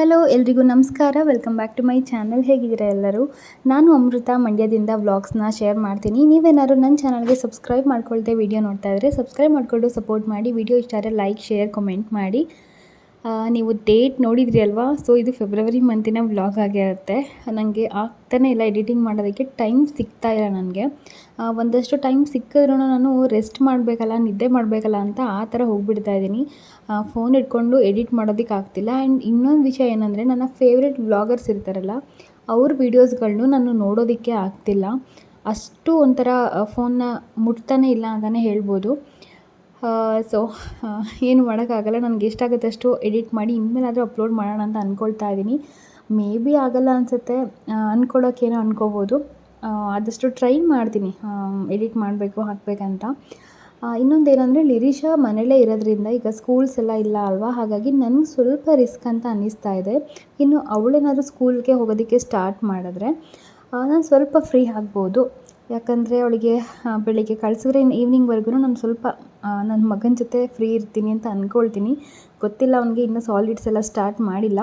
Hello ಎಲ್ರಿಗೂ ನಮಸ್ಕಾರ. Welcome back to my channel ಹೇಗಿದ್ದೀರಾ ಎಲ್ಲರೂ? ನಾನು ಅಮೃತ ಮಂಡ್ಯದಿಂದ ವ್ಲಾಗ್ಸ್ನ ಶೇರ್ ಮಾಡ್ತೀನಿ. ನೀವೇನಾದ್ರು ನನ್ನ ಚಾನಲ್ಗೆ ಸಬ್ಸ್ಕ್ರೈಬ್ ಮಾಡ್ಕೊಳ್ದೆ ವಿಡಿಯೋ ನೋಡ್ತಾ ಇದ್ದರೆ ಸಬ್ಸ್ಕ್ರೈಬ್ ಮಾಡಿಕೊಂಡು ಸಪೋರ್ಟ್ ಮಾಡಿ. ವಿಡಿಯೋ ಇಷ್ಟ ಆದರೆ ಲೈಕ್ ಶೇರ್ ಕಮೆಂಟ್ ಮಾಡಿ. ನೀವು ಡೇಟ್ ನೋಡಿದ್ರಿ ಅಲ್ವಾ? ಸೊ ಇದು ಫೆಬ್ರವರಿ ಮಂತಿನ ವ್ಲಾಗ್ ಆಗಿರುತ್ತೆ. ನನಗೆ ಆಗ್ತಾನೆ ಇಲ್ಲ ಎಡಿಟಿಂಗ್ ಮಾಡೋದಕ್ಕೆ ಟೈಮ್ ಸಿಗ್ತಾ ಇಲ್ಲ ನನಗೆ. ಒಂದಷ್ಟು ಟೈಮ್ ಸಿಕ್ಕಿದ್ರೂ ನಾನು ರೆಸ್ಟ್ ಮಾಡಬೇಕಲ್ಲ, ನಿದ್ದೆ ಮಾಡಬೇಕಲ್ಲ ಅಂತ ಆ ಥರ ಹೋಗ್ಬಿಡ್ತಾ ಇದ್ದೀನಿ. ಫೋನ್ ಇಟ್ಕೊಂಡು ಎಡಿಟ್ ಮಾಡೋದಕ್ಕೆ ಆಗ್ತಿಲ್ಲ. ಆ್ಯಂಡ್ ಇನ್ನೊಂದು ವಿಷಯ ಏನಂದರೆ, ನನ್ನ ಫೇವ್ರೆಟ್ ವ್ಲಾಗರ್ಸ್ ಇರ್ತಾರಲ್ಲ, ಅವ್ರ ವೀಡಿಯೋಸ್ಗಳನ್ನು ನಾನು ನೋಡೋದಕ್ಕೆ ಆಗ್ತಿಲ್ಲ. ಅಷ್ಟು ಒಂಥರ ಫೋನ್ನ ಮುಟ್ತಾನೆ ಇಲ್ಲ ಅಂತಲೇ ಹೇಳ್ಬೋದು. ಸೊ ಏನು ಮಾಡೋಕ್ಕಾಗಲ್ಲ. ನನಗೆ ಎಷ್ಟಾಗುತ್ತೆ ಅಷ್ಟು ಎಡಿಟ್ ಮಾಡಿ, ಇನ್ಮೇಲಾದರೂ ಅಪ್ಲೋಡ್ ಮಾಡೋಣ ಅಂತ ಅಂದ್ಕೊಳ್ತಾ ಇದ್ದೀನಿ. ಮೇ ಬಿ ಆಗಲ್ಲ ಅನಿಸುತ್ತೆ. ಅಂದ್ಕೊಳ್ಳೋಕ್ಕೇನೋ ಅಂದ್ಕೋಬೋದು ಆದಷ್ಟು ಟ್ರೈ ಮಾಡ್ತೀನಿ. ಎಡಿಟ್ ಮಾಡಬೇಕು, ಹಾಕಬೇಕಂತ. ಇನ್ನೊಂದು ಏನಂದರೆ ಲಿರಿಷಾ ಮನೆಯಲ್ಲೇ ಇರೋದ್ರಿಂದ ಈಗ ಸ್ಕೂಲ್ಸ್ ಎಲ್ಲ ಇಲ್ಲ ಅಲ್ವಾ? ಹಾಗಾಗಿ ನನಗೆ ಸ್ವಲ್ಪ ರಿಸ್ಕ್ ಅಂತ ಅನ್ನಿಸ್ತಾ ಇದೆ. ಇನ್ನು ಅವಳೇನಾದರೂ ಸ್ಕೂಲ್ಗೆ ಹೋಗೋದಕ್ಕೆ ಸ್ಟಾರ್ಟ್ ಮಾಡಿದ್ರೆ ನಾನು ಸ್ವಲ್ಪ ಫ್ರೀ ಆಗ್ಬೋದು. ಯಾಕಂದರೆ ಅವಳಿಗೆ ಬೆಳಿಗ್ಗೆ ಕಳ್ಸಿದ್ರೆ ಇನ್ನು ಈವ್ನಿಂಗ್ವರೆಗೂ ನಾನು ಸ್ವಲ್ಪ ನನ್ನ ಮಗನ ಜೊತೆ ಫ್ರೀ ಇರ್ತೀನಿ ಅಂತ ಅಂದ್ಕೊಳ್ತೀನಿ ಗೊತ್ತಿಲ್ಲ, ಅವನಿಗೆ ಇನ್ನೂ ಸಾಲಿಡ್ಸ್ ಎಲ್ಲ ಸ್ಟಾರ್ಟ್ ಮಾಡಿಲ್ಲ.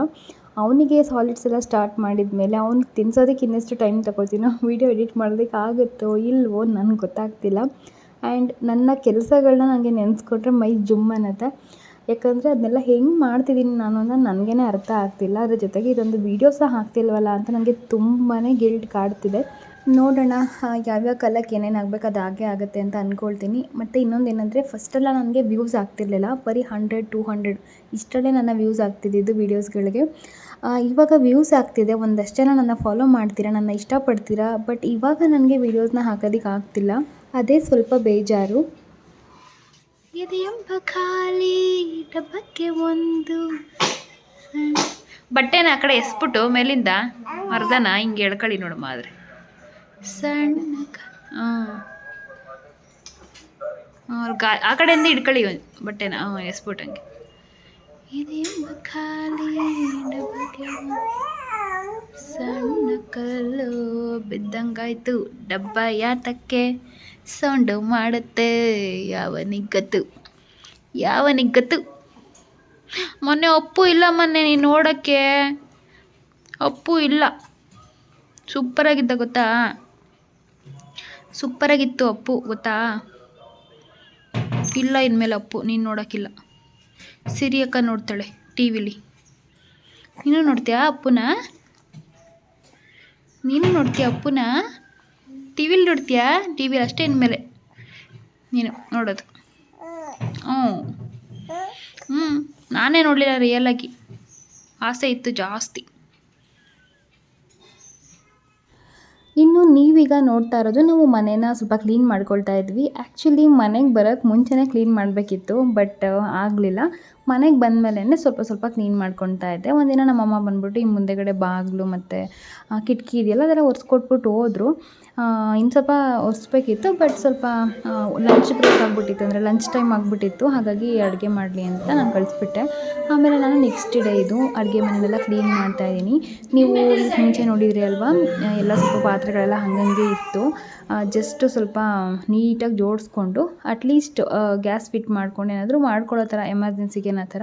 ಅವನಿಗೆ ಸಾಲಿಡ್ಸ್ ಎಲ್ಲ ಸ್ಟಾರ್ಟ್ ಮಾಡಿದ ಮೇಲೆ ಅವ್ನಿಗೆ ತಿನ್ಸೋದಕ್ಕೆ ಇನ್ನೆಷ್ಟು ಟೈಮ್ ತಗೊಳ್ತೀನೋ ವೀಡಿಯೋ ಎಡಿಟ್ ಮಾಡೋದಕ್ಕೆ ಆಗುತ್ತೋ ಇಲ್ವೋ ನನಗೆ ಗೊತ್ತಾಗ್ತಿಲ್ಲ. ಆ್ಯಂಡ್ ನನ್ನ ಕೆಲಸಗಳನ್ನ ನನಗೆ ನೆನೆಸ್ಕೊಂಡ್ರೆ ಮೈ ಜುಮ್ ಅನ್ನತ್ತೆ ಯಾಕಂದರೆ ಅದನ್ನೆಲ್ಲ ಹೆಂಗೆ ಮಾಡ್ತಿದ್ದೀನಿ ನಾನು ಅಂತ ನನಗೇ ಅರ್ಥ ಆಗ್ತಿಲ್ಲ. ಅದ್ರ ಜೊತೆಗೆ ಇದೊಂದು ವೀಡಿಯೋ ಸಹ ಹಾಕ್ತಿಲ್ವಲ್ಲ ಅಂತ ನನಗೆ ತುಂಬಾ ಗಿಲ್ಟ್ ಕಾಡ್ತಿದೆ. ನೋಡೋಣ ಯಾವ್ಯಾವ ಕಲಕ್ಕೆ ಏನೇನು ಆಗಬೇಕು ಅದು ಹಾಗೆ ಆಗುತ್ತೆ ಅಂತ ಅಂದ್ಕೊಳ್ತೀನಿ ಮತ್ತು ಇನ್ನೊಂದು ಏನಂದರೆ ಫಸ್ಟೆಲ್ಲ ನನಗೆ ವ್ಯೂಸ್ ಆಗ್ತಿರ್ಲಿಲ್ಲ. ಬರೀ ಹಂಡ್ರೆಡ್ ಟು ಹಂಡ್ರೆಡ್ ಇಷ್ಟರಲ್ಲೇ ನನ್ನ ವ್ಯೂಸ್ ಆಗ್ತಿದ್ದಿದ್ದು ವೀಡಿಯೋಸ್ಗಳಿಗೆ ಇವಾಗ ವ್ಯೂಸ್ ಆಗ್ತಿದೆ. ಒಂದಷ್ಟು ಜನ ನನ್ನ ಫಾಲೋ ಮಾಡ್ತೀರಾ ನನ್ನ ಇಷ್ಟಪಡ್ತೀರಾ ಬಟ್ ಇವಾಗ ನನಗೆ ವೀಡಿಯೋಸ್ನ ಹಾಕೋದಕ್ಕೆ ಆಗ್ತಿಲ್ಲ. ಅದೇ ಸ್ವಲ್ಪ ಬೇಜಾರು. ಖಾಲಿ ಡಬ್ಬಕ್ಕೆ ಒಂದು. ಬಟ್ಟೆನ ಆ ಕಡೆ ಎಸ್ಬಿಟ್ಟು ಮೇಲಿಂದ ಅರ್ಧನ ಹಿಂಗೆ ಎಳ್ಕೊಳ್ಳಿ ನೋಡಮ್ಮ ಆದರೆ ಸಣ್ಣ ಹಾಂ ಆ. ಕಡೆಯಿಂದ ಇಡ್ಕೊಳ್ಳಿ ಒಂದ್ ಬಟ್ಟೆನ ಹಾಂ ಹಂಗೆ ಖಾಲಿ ಸಣ್ಣ ಕಲ್ಲು ಬಿದ್ದಂಗಾಯ್ತು. ಡಬ್ಬ ಯಾತಕ್ಕೆ ಸೌಂಡು ಮಾಡುತ್ತೆ? ಯಾವ ನಿಗ್ಗತ್ತು? ಯಾವ ನಿಗ್ಗತ್ತು? ಮೊನ್ನೆ ಅಪ್ಪು ಇಲ್ಲ ಮೊನ್ನೆ ನೀನು ನೋಡೋಕ್ಕೆ. ಅಪ್ಪು ಇಲ್ಲ. ಸೂಪರಾಗಿದ್ದ ಗೊತ್ತಾ? ಸೂಪರಾಗಿತ್ತು ಅಪ್ಪು, ಗೊತ್ತಾ? ಇಲ್ಲ ಇನ್ಮೇಲೆ ಅಪ್ಪು, ನೀನು ನೋಡೋಕ್ಕಿಲ್ಲ. ಸಿರಿ ಅಕ್ಕ ನೋಡ್ತಾಳೆ ಟಿ ವಿಲಿ. ನೀನು ನೋಡ್ತೀಯಾ ಅಪ್ಪುನ? ನೀನು ನೋಡ್ತೀಯ ಅಪ್ಪುನ? ಟಿ ವಿಲಿ ನೋಡ್ತೀಯಾ? ಟಿ ವಿಲಿ ಅಷ್ಟೇ ಇನ್ಮೇಲೆ. ನೀನು ನೋಡೋದು. ಹ್ಞೂ. ಹ್ಞೂ. ನಾನೇ ನೋಡಲಿಲ್ಲ ರಿಯಲಾಗಿ ಆಸೆ ಇತ್ತು ಜಾಸ್ತಿ. ಇನ್ನು ನೀವೀಗ ನೋಡ್ತಾ ಇರೋದು ನಾವು ಮನೇನ ಸ್ವಲ್ಪ ಕ್ಲೀನ್ ಮಾಡ್ಕೊಳ್ತಾ ಇದ್ವಿ. ಆ್ಯಕ್ಚುಲಿ ಮನೆಗೆ ಬರೋಕ್ಕೆ ಮುಂಚೆನೇ ಕ್ಲೀನ್ ಮಾಡಬೇಕಿತ್ತು ಬಟ್ ಆಗಲಿಲ್ಲ. ಮನೆಗೆ ಬಂದಮೇಲೆ ಸ್ವಲ್ಪ ಸ್ವಲ್ಪ ಕ್ಲೀನ್ ಮಾಡ್ಕೊಳ್ತಾ ಇದ್ದೆ. ಒಂದಿನ ನಮ್ಮಮ್ಮ ಬಂದ್ಬಿಟ್ಟು, ಈ ಮುಂದೆಗಡೆ ಬಾಗಿಲು ಮತ್ತು ಕಿಟಕಿ ಇದೆಯಲ್ಲ, ಅದೆಲ್ಲ ಒರೆಸ್ಕೊಟ್ಬಿಟ್ಟು ಹೋದರು. ಇನ್ನು ಸ್ವಲ್ಪ ಒರೆಸ್ಬೇಕಿತ್ತು, ಬಟ್ ಸ್ವಲ್ಪ ಲಂಚ್ ಬ್ರೇಕ್ ಆಗಿಬಿಟ್ಟಿತ್ತು. ಅಂದರೆ ಲಂಚ್ ಟೈಮ್ ಆಗಿಬಿಟ್ಟಿತ್ತು. ಹಾಗಾಗಿ ಅಡುಗೆ ಮಾಡಲಿ ಅಂತ ನಾನು ಕಳಿಸ್ಬಿಟ್ಟೆ. ಆಮೇಲೆ ನಾನು ನೆಕ್ಸ್ಟ್ ಡೇ ಇದು ಅಡುಗೆ ಮನೆಯೆಲ್ಲ ಕ್ಲೀನ್ ಮಾಡ್ತಾ ಇದ್ದೀನಿ. ನೀವು ಮುಂಚೆ ನೋಡಿದ್ರಿ ಅಲ್ವಾ? ಎಲ್ಲ ಸ್ವಲ್ಪ ಪಾತ್ರೆಗಳೆಲ್ಲ ಹಂಗಂಗೆ ಇತ್ತು. ಜಸ್ಟ್ ಸ್ವಲ್ಪ ನೀಟಾಗಿ ಜೋಡಿಸ್ಕೊಂಡು ಅಟ್ಲೀಸ್ಟ್ ಗ್ಯಾಸ್ ಫಿಟ್ ಮಾಡ್ಕೊಂಡು ಏನಾದರೂ ಮಾಡ್ಕೊಳ್ಳೋ ಥರ ಎಮರ್ಜೆನ್ಸಿಗೆ ಅನ್ನೋ ಥರ.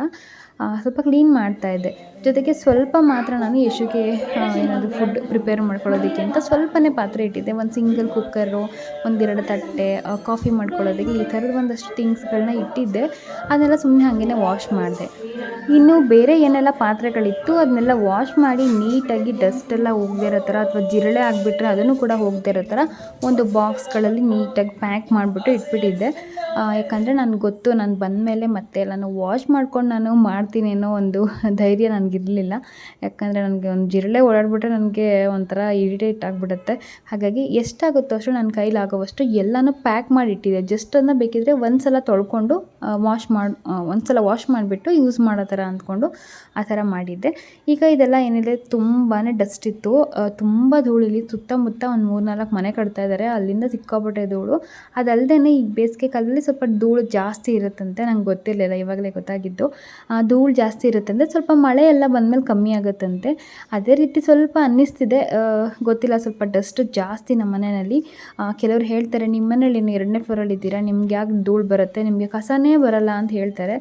ಆ, ಸ್ವಲ್ಪ ಕ್ಲೀನ್ ಮಾಡ್ತಾ ಇದ್ದೆ. ಜೊತೆಗೆ ಸ್ವಲ್ಪ ಮಾತ್ರ ನಾನು ಯಶುಗೆ ಏನಾದರೂ ಫುಡ್ ಪ್ರಿಪೇರ್ ಮಾಡ್ಕೊಳ್ಳೋದಕ್ಕೆ ಅಂತ ಸ್ವಲ್ಪನೇ ಪಾತ್ರೆ ಇಟ್ಟಿದ್ದೆ. ಒಂದು ಸಿಂಗಲ್ ಕುಕ್ಕರು ಒಂದೆರಡು ತಟ್ಟೆ ಕಾಫಿ ಮಾಡ್ಕೊಳ್ಳೋದಕ್ಕೆ ಈ ಥರದ ಒಂದಷ್ಟು ಥಿಂಗ್ಸ್ಗಳನ್ನ ಇಟ್ಟಿದ್ದೆ. ಅದನ್ನೆಲ್ಲ ಸುಮ್ಮನೆ ಹಾಗೆ ವಾಶ್ ಮಾಡಿದೆ. ಇನ್ನು ಬೇರೆ ಏನೆಲ್ಲ ಪಾತ್ರೆಗಳಿತ್ತು ಅದನ್ನೆಲ್ಲ ವಾಶ್ ಮಾಡಿ ನೀಟಾಗಿ ಡಸ್ಟ್ ಎಲ್ಲ ಹೋಗದೇ ಇರೋ ಥರ ಅಥವಾ ಜಿರಳೆ ಆಗಿಬಿಟ್ರೆ ಅದನ್ನು ಕೂಡ ಹೋಗದೇ ಇರೋ ಥರ ಒಂದು ಬಾಕ್ಸ್ಗಳಲ್ಲಿ ನೀಟಾಗಿ ಪ್ಯಾಕ್ ಮಾಡಿಬಿಟ್ಟು ಇಟ್ಬಿಟ್ಟಿದ್ದೆ. ಯಾಕಂದರೆ ನನಗೆ ಗೊತ್ತು, ನಾನು ಬಂದಮೇಲೆ ಮತ್ತೆ ಎಲ್ಲನೂ ವಾಶ್ ಮಾಡ್ಕೊಂಡು ನಾನು ಮಾಡ್ತೀನಿ ಅನ್ನೋ ಒಂದು ಧೈರ್ಯ ನನಗಿರಲಿಲ್ಲ. ಯಾಕಂದರೆ ನನಗೆ ಒಂದು ಜಿರಳೆ ಓಡಾಡ್ಬಿಟ್ರೆ ನನಗೆ ಒಂಥರ ಇರಿಟೇಟ್ ಆಗಿಬಿಡುತ್ತೆ. ಹಾಗಾಗಿ ಎಷ್ಟಾಗುತ್ತೋ ಅಷ್ಟು ನನ್ನ ಕೈಲಾಗುವಷ್ಟು ಎಲ್ಲನೂ ಪ್ಯಾಕ್ ಮಾಡಿ ಇಟ್ಟಿದ್ದೆ ಜಸ್ಟ್ ಅದನ್ನ ಬೇಕಿದ್ರೆ ಒಂದು ಸಲ ತೊಳ್ಕೊಂಡು ವಾಶ್ ಮಾಡಿ ಒಂದು ಸಲ ವಾಶ್ ಮಾಡಿಬಿಟ್ಟು ಯೂಸ್ ಮಾಡೋ ಥರ ಅಂದ್ಕೊಂಡು ಆ ಥರ ಮಾಡಿದ್ದೆ. ಈಗ ಇದೆಲ್ಲ ಏನಿದೆ ತುಂಬಾ ಡಸ್ಟ್ ಇತ್ತು. ತುಂಬ ಧೂಳಿಲಿ ಸುತ್ತಮುತ್ತ ಒಂದು ಮೂರು ನಾಲ್ಕು ಮನೆ ಕಟ್ತಾ ಇದ್ದಾರೆ ಅಲ್ಲಿಂದ ಸಿಕ್ಕಾಪಟ್ಟೆ ಧೂಳು. ಅದಲ್ಲದೆ ಈ ಬೇಸಿಗೆ ಕಾಲದಲ್ಲಿ ಸ್ವಲ್ಪ ಧೂಳು ಜಾಸ್ತಿ ಇರುತ್ತಂತೆ ನಂಗೆ ಗೊತ್ತಿರಲಿಲ್ಲ, ಇವಾಗಲೇ ಗೊತ್ತಾಗಿದ್ದು. ಆ ಧೂಳು ಜಾಸ್ತಿ ಇರುತ್ತಂತೆ ಸ್ವಲ್ಪ ಮಳೆ ಎಲ್ಲ ಬಂದಮೇಲೆ ಕಮ್ಮಿ ಆಗುತ್ತಂತೆ. ಅದೇ ರೀತಿ ಸ್ವಲ್ಪ ಅನ್ನಿಸ್ತಿದೆ. ಗೊತ್ತಿಲ್ಲ, ಸ್ವಲ್ಪ ಡಸ್ಟ್ ಜಾಸ್ತಿ ನಮ್ಮ ಮನೆಯಲ್ಲಿ. ಕೆಲವರು ಹೇಳ್ತಾರೆ, ನಿಮ್ಮ ಮನೇಲಿ ನೀವು ಎರಡನೇ ಫ್ಲೋರಲ್ಲಿ ಇದ್ದೀರಾ? ನಿಮ್ಗೆ ಯಾಕೆ ಧೂಳು ಬರುತ್ತೆ? ನಿಮಗೆ ಕಸನೇ ಬರಲ್ಲ ಅಂತ ಹೇಳ್ತಾರೆ.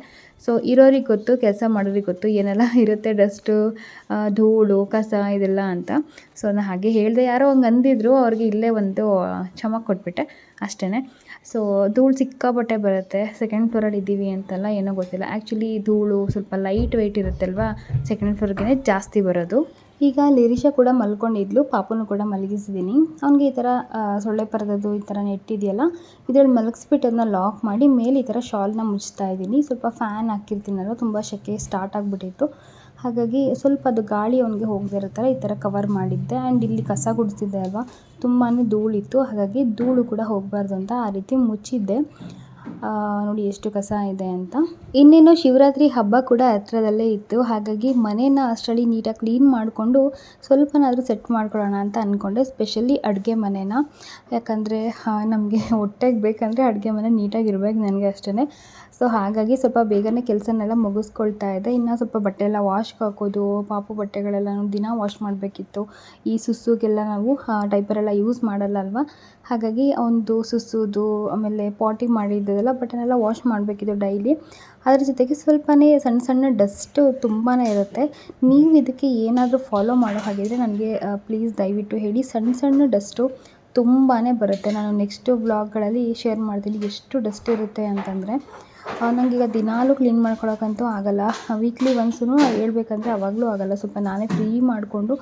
ಸೊ ಇರೋರಿಗೆ ಗೊತ್ತು, ಕೆಲಸ ಮಾಡೋರಿಗೆ ಗೊತ್ತು, ಏನೆಲ್ಲ ಇರುತ್ತೆ ಡಸ್ಟು ಧೂಳು, ಕಸ ಇದೆಲ್ಲ ಅಂತ. ಸೊ ನಾನು ಹಾಗೆ ಹೇಳಿದೆ. ಯಾರೋ ಹಂಗೆ ಅಂದಿದ್ರು, ಅವ್ರಿಗೆ ಇಲ್ಲೇ ಒಂದು ಚಮಕ್ ಕೊಟ್ಬಿಟ್ಟೆ. ಅಷ್ಟೇ ಸೊ ಧೂಳು ಸಿಕ್ಕಾಪಟ್ಟೆ ಬರುತ್ತೆ. ಸೆಕೆಂಡ್ ಫ್ಲೋರಲ್ಲಿ ಇದ್ದೀವಿ ಅಂತೆಲ್ಲ, ಏನೋ ಗೊತ್ತಿಲ್ಲ. ಆ್ಯಕ್ಚುಲಿ ಧೂಳು ಸ್ವಲ್ಪ ಲೈಟ್ ವೆಯ್ಟ್ ಇರುತ್ತಲ್ವಾ ಸೆಕೆಂಡ್ ಫ್ಲೋರ್ಗೆ ಜಾಸ್ತಿ ಬರೋದು. ಈಗ ಲಿರಿಷಾ ಕೂಡ ಮಲ್ಕೊಂಡಿದ್ಲು, ಪಾಪುನೂ ಕೂಡ ಮಲಗಿಸಿದ್ದೀನಿ ಅವ್ನಿಗೆ ಈ ಥರ ಸೊಳ್ಳೆ ಪರದದ್ದು ಈ ಥರ ನೆಟ್ಟಿದೆಯಲ್ಲ ಇದ್ರಲ್ಲಿ ಮಲಗಿಸ್ಬಿಟ್ಟು ಅದನ್ನ ಲಾಕ್ ಮಾಡಿ, ಮೇಲೆ ಈ ಥರ ಶಾಲ್ನ ಮುಚ್ತಾ ಇದ್ದೀನಿ. ಸ್ವಲ್ಪ ಫ್ಯಾನ್ ಹಾಕಿರ್ತೀನಲ್ಲ ತುಂಬ ಸೆಕೆ ಸ್ಟಾರ್ಟ್ ಆಗಿಬಿಟ್ಟಿತ್ತು. ಹಾಗಾಗಿ ಸ್ವಲ್ಪ ಅದು ಗಾಳಿ ಅವನಿಗೆ ಹೋಗದಿರೋ ಥರ ಈ ಥರ ಕವರ್ ಮಾಡಿದ್ದೆ. ಆ್ಯಂಡ್ ಇಲ್ಲಿ ಕಸ ಗುಡಿಸಿದ್ದೆ ಅಲ್ವಾ? ತುಂಬಾ ಧೂಳಿತ್ತು. ಹಾಗಾಗಿ ಧೂಳು ಕೂಡ ಹೋಗಬಾರ್ದು ಅಂತ ಆ ರೀತಿ ಮುಚ್ಚಿದ್ದೆ. ನೋಡಿ ಎಷ್ಟು ಕಸ ಇದೆ ಅಂತ. ಇನ್ನೇನು ಶಿವರಾತ್ರಿ ಹಬ್ಬ ಕೂಡ ಹತ್ರದಲ್ಲೇ ಇತ್ತು. ಹಾಗಾಗಿ ಮನೇನ ಅಷ್ಟರಲ್ಲಿ ನೀಟಾಗಿ ಕ್ಲೀನ್ ಮಾಡಿಕೊಂಡು ಸ್ವಲ್ಪನಾದರೂ ಸೆಟ್ ಮಾಡ್ಕೊಳ್ಳೋಣ ಅಂತ ಅಂದ್ಕೊಂಡೆ ಸ್ಪೆಷಲಿ ಅಡುಗೆ ಮನೇನ. ಯಾಕಂದರೆ ನಮಗೆ ಹೊಟ್ಟೆಗೆ ಬೇಕಂದರೆ ಅಡುಗೆ ಮನೆ ನೀಟಾಗಿರ್ಬೇಕು ನನಗೆ ಅಷ್ಟೇ ಸೊ, ಹಾಗಾಗಿ ಸ್ವಲ್ಪ ಬೇಗನೆ ಕೆಲಸನೆಲ್ಲ ಮುಗಿಸ್ಕೊಳ್ತಾ ಇದ್ದೆ. ಇನ್ನು ಸ್ವಲ್ಪ ಬಟ್ಟೆ ಎಲ್ಲ ವಾಶ್ಗೆ ಹಾಕೋದು, ಪಾಪು ಬಟ್ಟೆಗಳೆಲ್ಲ ದಿನ ವಾಶ್ ಮಾಡಬೇಕಿತ್ತು. ಈ ಸುಸ್ಸುಗೆಲ್ಲ ನಾವು ಟೈಪರೆಲ್ಲ ಯೂಸ್ ಮಾಡಲ್ಲ ಅಲ್ವಾ? ಹಾಗಾಗಿ ಒಂದು ಸುಸುದು ಆಮೇಲೆ ಪಾಟಿ ಮಾಡಿದ್ದೆಲ್ಲ ಬಟನೆಲ್ಲ ವಾಶ್ ಮಾಡಬೇಕಿದೆ ಡೈಲಿ ಅದ್ರ ಜೊತೆಗೆ ಸ್ವಲ್ಪನೇ ಸಣ್ಣ ಸಣ್ಣ ಡಸ್ಟು ತುಂಬಾ ಇರುತ್ತೆ. ನೀವು ಇದಕ್ಕೆ ಏನಾದರೂ ಫಾಲೋ ಮಾಡೋ ಹಾಗಿದ್ರೆ ನನಗೆ ಪ್ಲೀಸ್ ದಯವಿಟ್ಟು ಹೇಳಿ. ಸಣ್ಣ ಸಣ್ಣ ಡಸ್ಟು ತುಂಬಾ ಬರುತ್ತೆ. ನಾನು ನೆಕ್ಸ್ಟು ವ್ಲಾಗ್ಗಳಲ್ಲಿ ಶೇರ್ ಮಾಡ್ತೀನಿ ಎಷ್ಟು ಡಸ್ಟ್ ಇರುತ್ತೆ ಅಂತಂದರೆ. ನನಗೀಗ ದಿನಾಲೂ ಕ್ಲೀನ್ ಮಾಡ್ಕೊಳಕ್ಕಂತೂ ಆಗಲ್ಲ. ವೀಕ್ಲಿ ಒನ್ಸೂ ಹೇಳ್ಬೇಕಂದ್ರೆ ಅವಾಗಲೂ ಆಗಲ್ಲ. ಸ್ವಲ್ಪ ನಾನೇ ಫ್ರೀ ಮಾಡಿಕೊಂಡು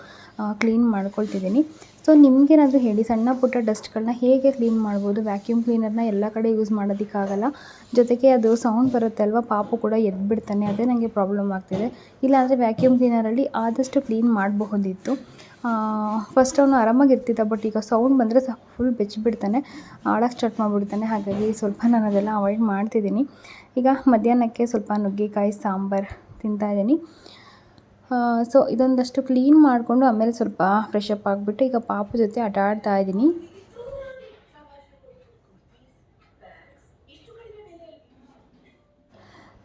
ಕ್ಲೀನ್ ಮಾಡ್ಕೊಳ್ತಿದ್ದೀನಿ. ಸೊ ನಿಮಗೇನಾದರೂ ಹೇಳಿ, ಸಣ್ಣ ಪುಟ್ಟ ಡಸ್ಟ್ಗಳನ್ನ ಹೇಗೆ ಕ್ಲೀನ್ ಮಾಡ್ಬೋದು? ವ್ಯಾಕ್ಯೂಮ್ ಕ್ಲೀನರ್ನ ಎಲ್ಲ ಕಡೆ ಯೂಸ್ ಮಾಡೋದಕ್ಕಾಗಲ್ಲ. ಜೊತೆಗೆ ಅದು ಸೌಂಡ್ ಬರುತ್ತೆ ಅಲ್ವಾ? ಪಾಪು ಕೂಡ ಎದ್ಬಿಡ್ತಾನೆ, ಅದೇ ನನಗೆ ಪ್ರಾಬ್ಲಮ್ ಆಗ್ತಿದೆ. ಇಲ್ಲಾಂದರೆ ವ್ಯಾಕ್ಯೂಮ್ ಕ್ಲೀನರಲ್ಲಿ ಆದಷ್ಟು ಕ್ಲೀನ್ ಮಾಡಬಹುದಿತ್ತು. ಫಸ್ಟ್ ಅವನು ಆರಾಮಾಗಿ ಇರ್ತಿದ್ದ ಬಟ್ ಈಗ ಸೌಂಡ್ ಬಂದರೆ ಸಾಕು ಫುಲ್ ಬೆಚ್ಚಿಬಿಡ್ತಾನೆ. ಆಡೋಕ್ಕೆ ಸ್ಟಾರ್ಟ್ ಮಾಡಿಬಿಡ್ತಾನೆ. ಹಾಗಾಗಿ ಸ್ವಲ್ಪ ನಾನು ಅದೆಲ್ಲ ಅವಾಯ್ಡ್ ಮಾಡ್ತಿದ್ದೀನಿ. ಈಗ ಮಧ್ಯಾಹ್ನಕ್ಕೆ ಸ್ವಲ್ಪ ನುಗ್ಗೆಕಾಯಿ, ಸಾಂಬಾರು ತಿಂತಾಯಿದ್ದೀನಿ ಸೊ ಇದೊಂದಷ್ಟು ಕ್ಲೀನ್ ಮಾಡಿಕೊಂಡು ಆಮೇಲೆ ಸ್ವಲ್ಪ ಫ್ರೆಶ್ ಅಪ್ ಆಗಿಬಿಟ್ಟು ಈಗ ಪಾಪು ಜೊತೆ ಆಟ ಆಡ್ತಾ ಇದ್ದೀನಿ.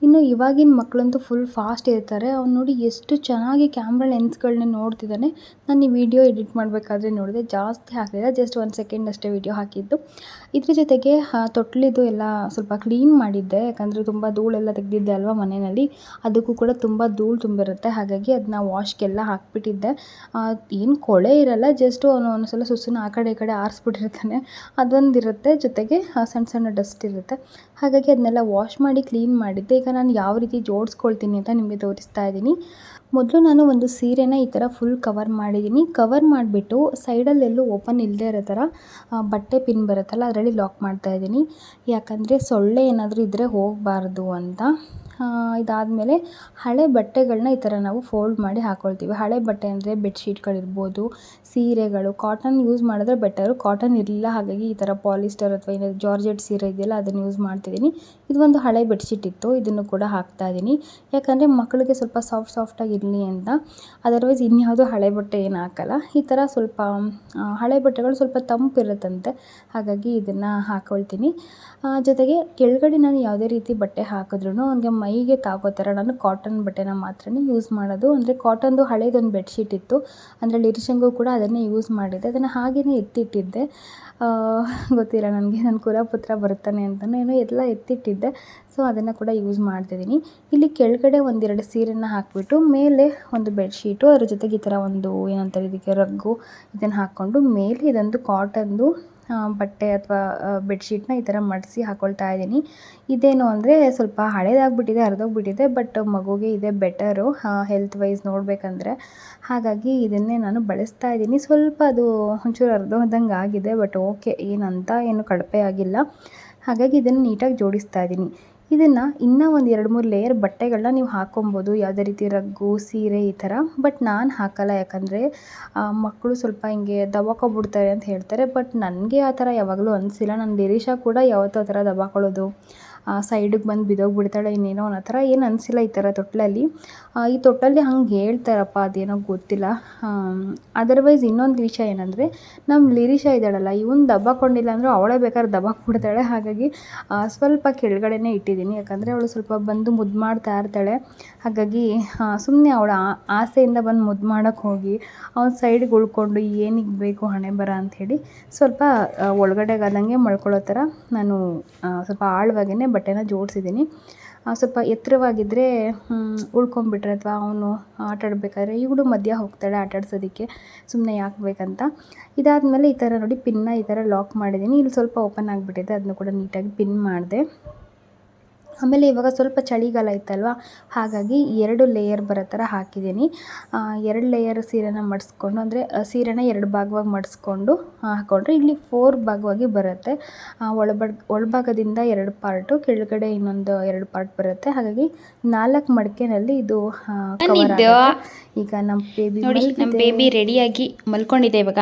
ಇನ್ನು ಇವಾಗಿನ ಮಕ್ಕಳಂತೂ ಫುಲ್ ಫಾಸ್ಟ್ ಇರ್ತಾರೆ. ಅವ್ನು ನೋಡಿ ಎಷ್ಟು ಚೆನ್ನಾಗಿ ಕ್ಯಾಮ್ರಾ ಲೆನ್ಸ್ಗಳನ್ನ ನೋಡ್ತಿದ್ದಾನೆ ನಾನು ಈ ವಿಡಿಯೋ ಎಡಿಟ್ ಮಾಡಬೇಕಾದ್ರೆ ನೋಡಿದೆ. ಜಾಸ್ತಿ ಹಾಕಲಿಲ್ಲ. ಜಸ್ಟ್ ಒಂದು ಸೆಕೆಂಡ್ ಅಷ್ಟೇ ವಿಡಿಯೋ ಹಾಕಿದ್ದು. ಇದ್ರ ಜೊತೆಗೆ ತೊಟ್ಲಿದ್ದು ಎಲ್ಲ ಸ್ವಲ್ಪ ಕ್ಲೀನ್ ಮಾಡಿದ್ದೆ. ಯಾಕಂದರೆ ತುಂಬ ಧೂಳೆಲ್ಲ ತೆಗೆದಿದ್ದೆ ಅಲ್ವಾ ಮನೆಯಲ್ಲಿ. ಅದಕ್ಕೂ ಕೂಡ ತುಂಬ ಧೂಳು ತುಂಬಿರುತ್ತೆ. ಹಾಗಾಗಿ ಅದನ್ನ ವಾಶ್ಗೆಲ್ಲ ಹಾಕಿಬಿಟ್ಟಿದ್ದೆ. ಏನು ಕೊಳೆ ಇರಲ್ಲ. ಜಸ್ಟು ಅವನು ಒಂದ್ಸಲ ಸುಸುನ ಆ ಕಡೆ ಈ ಕಡೆ ಆರಿಸ್ಬಿಟ್ಟಿರ್ತಾನೆ. ಅದೊಂದಿರುತ್ತೆ. ಜೊತೆಗೆ ಸಣ್ಣ ಸಣ್ಣ ಡಸ್ಟ್ ಇರುತ್ತೆ. ಹಾಗಾಗಿ ಅದನ್ನೆಲ್ಲ ವಾಶ್ ಮಾಡಿ ಕ್ಲೀನ್ ಮಾಡಿದ್ದೆ ಈಗ ನಾನು ಯಾವ ರೀತಿ ಜೋಡಿಸ್ಕೊಳ್ತೀನಿ ಅಂತ ನಿಮಗೆ ತೋರಿಸ್ತಾ ಇದ್ದೀನಿ. ಮೊದಲು ನಾನು ಒಂದು ಸೀರೆನ ಈ ಥರ ಫುಲ್ ಕವರ್ ಮಾಡಿದ್ದೀನಿ. ಕವರ್ ಮಾಡಿಬಿಟ್ಟು ಸೈಡಲ್ಲೆಲ್ಲೂ ಓಪನ್ ಇಲ್ಲದೆ ಇರೋ ಥರ ಬಟ್ಟೆ ಪಿನ್ ಬರುತ್ತಲ್ಲ, ಅದರಲ್ಲಿ ಲಾಕ್ ಮಾಡ್ತಾ ಇದ್ದೀನಿ. ಯಾಕಂದರೆ ಸೊಳ್ಳೆ ಏನಾದರೂ ಇದ್ದರೆ ಹೋಗಬಾರ್ದು ಅಂತ. ಇದಾದಮೇಲೆ ಹಳೆ ಬಟ್ಟೆಗಳನ್ನ ಈ ಥರ ನಾವು ಫೋಲ್ಡ್ ಮಾಡಿ ಹಾಕ್ಕೊಳ್ತೀವಿ ಹಳೆ ಬಟ್ಟೆ ಅಂದರೆ ಬೆಡ್ಶೀಟ್ಗಳಿರ್ಬೋದು ಸೀರೆಗಳು ಕಾಟನ್ ಯೂಸ್ ಮಾಡಿದ್ರೆ ಬೆಟರು ಕಾಟನ್ ಇರಲಿಲ್ಲ, ಹಾಗಾಗಿ ಈ ಥರ ಪಾಲಿಸ್ಟರ್ ಅಥವಾ ಏನಾದ್ರು ಜಾರ್ಜೆಟ್ ಸೀರೆ ಇದೆಯಲ್ಲ, ಅದನ್ನು ಯೂಸ್ ಮಾಡ್ತಿದ್ದೀನಿ. ಇದು ಒಂದು ಹಳೆ ಬೆಡ್ಶೀಟ್ ಇತ್ತು, ಇದನ್ನು ಕೂಡ ಹಾಕ್ತಾ ಇದ್ದೀನಿ ಯಾಕಂದರೆ ಮಕ್ಕಳಿಗೆ ಸ್ವಲ್ಪ ಸಾಫ್ಟ್ ಸಾಫ್ಟಾಗಿ ಇರಲಿ ಅಂತ. ಅದರ್ವೈಸ್ ಇನ್ಯಾವುದೂ ಹಳೆ ಬಟ್ಟೆ ಏನು ಹಾಕಲ್ಲ. ಈ ಥರ ಸ್ವಲ್ಪ ಹಳೆ ಬಟ್ಟೆಗಳು ಸ್ವಲ್ಪ ತಂಪಿರುತ್ತಂತೆ. ಹಾಗಾಗಿ ಇದನ್ನು ಹಾಕ್ಕೊಳ್ತೀನಿ ಜೊತೆಗೆ ಕೆಳಗಡೆ ನಾನು ಯಾವುದೇ ರೀತಿ ಬಟ್ಟೆ ಹಾಕಿದ್ರೂ ಅವನಿಗೆ ಮೈಗೆ ತಾಗೋ ಥರ, ನಾನು ಕಾಟನ್ ಬಟ್ಟೆನ ಮಾತ್ರ ಯೂಸ್ ಮಾಡೋದು. ಅಂದರೆ ಕಾಟನ್ದು ಹಳೇದೊಂದು ಬೆಡ್ಶೀಟ್ ಇತ್ತು. ಅಂದರೆ ಲಿರಿಶಂಗು ಕೂಡ ಅದನ್ನೇ ಯೂಸ್ ಮಾಡಿದ್ದೆ. ಅದನ್ನು ಹಾಗೆಯೇ ಎತ್ತಿಟ್ಟಿದ್ದೆ. ಗೊತ್ತಿಲ್ಲ, ನನಗೆ ನನ್ನ ಕುಲಪುತ್ರ ಬರ್ತಾನೆ ಅಂತಲೇ ಏನೋ ಎಲ್ಲ ಎತ್ತಿಟ್ಟಿದ್ದೆ. ಸೊ ಅದನ್ನು ಕೂಡ ಯೂಸ್ ಮಾಡ್ತಿದ್ದೀನಿ. ಇಲ್ಲಿ ಕೆಳಗಡೆ ಒಂದೆರಡು ಸೀರೆನ ಹಾಕಿಬಿಟ್ಟು, ಮೇಲೆ ಒಂದು ಬೆಡ್ಶೀಟು ಅದ್ರ ಜೊತೆಗೆ ಈ ಥರ ಒಂದು, ಏನಂತಾರೆ ಇದಕ್ಕೆ, ರಗ್ಗು ಇದನ್ನು ಹಾಕ್ಕೊಂಡು, ಮೇಲೆ ಇದೊಂದು ಕಾಟನ್ದು ಬಟ್ಟೆ ಅಥವಾ ಬೆಡ್ಶೀಟ್ನ ಈ ಥರ ಮಡಿಸಿ ಹಾಕ್ಕೊಳ್ತಾ ಇದ್ದೀನಿ. ಇದೇನು ಅಂದರೆ ಸ್ವಲ್ಪ ಹಳೇದಾಗ್ಬಿಟ್ಟಿದೆ, ಹರಿದೋಗ್ಬಿಟ್ಟಿದೆ, ಬಟ್ ಮಗುಗೆ ಇದೆ ಬೆಟರು ಹೆಲ್ತ್ ವೈಸ್ ನೋಡಬೇಕಂದ್ರೆ. ಹಾಗಾಗಿ ಇದನ್ನೇ ನಾನು ಬಳಸ್ತಾ ಇದ್ದೀನಿ. ಸ್ವಲ್ಪ ಅದು ಒಂಚೂರು ಹರಿದೋದಂಗೆ ಆಗಿದೆ, ಬಟ್ ಓಕೆ, ಏನಂತ ಏನು ಕಳಪೆ ಆಗಿಲ್ಲ. ಹಾಗಾಗಿ ಇದನ್ನು ನೀಟಾಗಿ ಜೋಡಿಸ್ತಾ ಇದ್ದೀನಿ. ಇದನ್ನು ಇನ್ನೂ ಒಂದು ಎರಡು ಮೂರು ಲೇಯರ್ ಬಟ್ಟೆಗಳನ್ನ ನೀವು ಹಾಕ್ಕೊಬೋದು ಯಾವುದೇ ರೀತಿ ರಗ್ಗು, ಸೀರೆ ಈ ಥರ. ಬಟ್ ನಾನು ಹಾಕಲ್ಲ. ಯಾಕಂದರೆ ಮಕ್ಕಳು ಸ್ವಲ್ಪ ಹಿಂಗೆ ದಬ್ಬಾಕೊಬಿಡ್ತಾರೆ ಅಂತ ಹೇಳ್ತಾರೆ. ಬಟ್ ನನಗೆ ಆ ಥರ ಯಾವಾಗಲೂ ಅನಿಸಿಲ್ಲ. ನನ್ನ ದಿರೀಶ ಕೂಡ ಯಾವತ್ತೂ ಆ ಥರ ದಬಾಕೊಳ್ಳೋದು. ಸೈಡಿಗೆ ಬಂದು ಬಿದ್ದೋಗ್ಬಿಡ್ತಾಳೆ ಇನ್ನೇನೋ ಅನ್ನೋ ಥರ. ಏನು ಅನಿಸಿಲ್ಲ ಈ ಥರ ತೊಟ್ಲಲ್ಲಿ. ಈ ತೊಟ್ಟಲ್ಲಿ ಹಂಗೆ ಹೇಳ್ತಾರಪ್ಪ ಅದೇನೋ ಗೊತ್ತಿಲ್ಲ. ಅದರ್ವೈಸ್ ಇನ್ನೊಂದು ವಿಷಯ ಏನಂದರೆ ನಮ್ಮ ಲಿರಿಷಾ ಇದ್ದಾಳಲ್ಲ, ಇವನು ದಬ್ಬಾಕೊಂಡಿಲ್ಲ ಅಂದರೂ ಅವಳೇ ಬೇಕಾದ್ರೆ ದಬ್ಬಾಕ್ಬಿಡ್ತಾಳೆ ಹಾಗಾಗಿ ಸ್ವಲ್ಪ ಕೆಳಗಡೆನೇ ಇಟ್ಟಿದ್ದೀನಿ. ಯಾಕಂದರೆ ಅವಳು ಸ್ವಲ್ಪ ಬಂದು ಮುದ್ದು ಮಾಡ್ತಾ ಇರ್ತಾಳೆ. ಹಾಗಾಗಿ ಸುಮ್ಮನೆ ಅವಳ ಆಸೆಯಿಂದ ಬಂದು ಮುದ್ದು ಮಾಡೋಕ್ಕೆ ಹೋಗಿ, ಅವನ ಸೈಡ್ಗೆ ಉಳ್ಕೊಂಡು ಏನಿಗೆ ಬೇಕು ಹಣೆ ಬರ ಅಂಥೇಳಿ ಸ್ವಲ್ಪ ಒಳಗಡೆಗಾದಂಗೆ ಮಳ್ಕೊಳ್ಳೋ ಥರ ನಾನು ಸ್ವಲ್ಪ ಆಳವಾಗೇ ಬಟ್ಟೆನ ಜೋಡಿಸಿದ್ದೀನಿ. ಸ್ವಲ್ಪ ಎತ್ತರವಾಗಿದ್ದರೆ ಉಳ್ಕೊಂಬಿಟ್ರೆ ಅಥವಾ ಅವನು ಆಟ ಆಡಬೇಕಾದ್ರೆ ಇವಳು ಮಧ್ಯ ಹೋಗ್ತಾಳೆ ಆಟ ಆಡಿಸೋದಕ್ಕೆ. ಸುಮ್ಮನೆ ಯಾಕೆ ಬೇಕಂತ. ಇದಾದಮೇಲೆ ಈ ಥರ ನೋಡಿ ಪಿನ್ನ ಈ ಥರ ಲಾಕ್ ಮಾಡಿದ್ದೀನಿ. ಇಲ್ಲಿ ಸ್ವಲ್ಪ ಓಪನ್ ಆಗಿಬಿಟ್ಟಿದೆ. ಅದನ್ನು ಕೂಡ ನೀಟಾಗಿ ಪಿನ್ ಮಾಡಿದೆ. ಆಮೇಲೆ ಇವಾಗ ಸ್ವಲ್ಪ ಚಳಿಗಾಲ ಇತ್ತಲ್ವ ಹಾಗಾಗಿ ಎರಡು ಲೇಯರ್ ಬರೋ ಥರ ಹಾಕಿದ್ದೀನಿ. ಎರಡು ಲೇಯರ್ ಸೀರೆನ ಮಡಿಸ್ಕೊಂಡು ಅಂದರೆ ಸೀರೆನ ಎರಡು ಭಾಗವಾಗಿ ಮಡಿಸ್ಕೊಂಡು ಹಾಕ್ಕೊಂಡ್ರೆ ಇಲ್ಲಿ ಫೋರ್ ಭಾಗವಾಗಿ ಬರುತ್ತೆ. ಒಳಬಡ್ ಒಳಭಾಗದಿಂದ ಎರಡು ಪಾರ್ಟು ಕೆಳಗಡೆ ಇನ್ನೊಂದು ಎರಡು ಪಾರ್ಟ್ ಬರುತ್ತೆ. ಹಾಗಾಗಿ ನಾಲ್ಕು ಮಡಿಕೆನಲ್ಲಿ ಇದು ಈಗ ನಮ್ಮ ಬೇಬಿ ನೋಡಿ ನಮ್ಮ ಬೇಬಿ ರೆಡಿಯಾಗಿ ಮಲ್ಕೊಂಡಿದೆ ಇವಾಗ.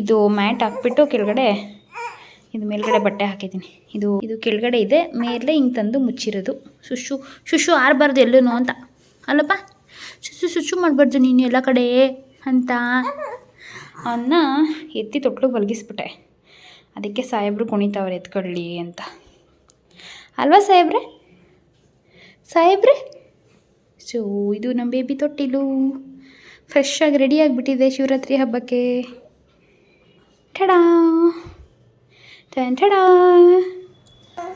ಇದು ಮ್ಯಾಟ್ ಹಾಕ್ಬಿಟ್ಟು ಕೆಳಗಡೆ ಇದು ಮೇಲ್ಗಡೆ ಬಟ್ಟೆ ಹಾಕಿದ್ದೀನಿ. ಇದು ಇದು ಕೆಳಗಡೆ ಇದೆ. ಮೇಲೆ ಹಿಂಗೆ ತಂದು ಮುಚ್ಚಿರೋದು. ಶುಶು ಶುಶು ಆರಬಾರ್ದು ಎಲ್ಲೂ ಅಂತ. ಅಲ್ಲಪ್ಪ? ಶುಶು ಶುಶು ಮಾಡಬಾರ್ದು ನೀನು ಎಲ್ಲ ಕಡೆ ಅಂತ. ಅವನ್ನ ಎತ್ತಿ ತೊಟ್ಟು ಬಲಗಿಸ್ಬಿಟ್ಟೆ. ಅದಕ್ಕೆ ಸಾಹೇಬ್ರು ಕುಣಿತಾವ್ರೆ ಎತ್ಕೊಳ್ಳಿ ಅಂತ. ಅಲ್ವಾ ಸಾಹೇಬ್ರೆ? ಸಾಹೇಬ್ರೆ? ಸೊ, ಇದು ನಮ್ಮ ಬೇಬಿ ತೊಟ್ಟಿಲು. ಫ್ರೆಶ್ ಆಗಿ ರೆಡಿ ಆಗಿಬಿಟ್ಟಿದೆ ಶಿವರಾತ್ರಿ ಹಬ್ಬಕ್ಕೆ. ಟಡಾ ಟಡಾ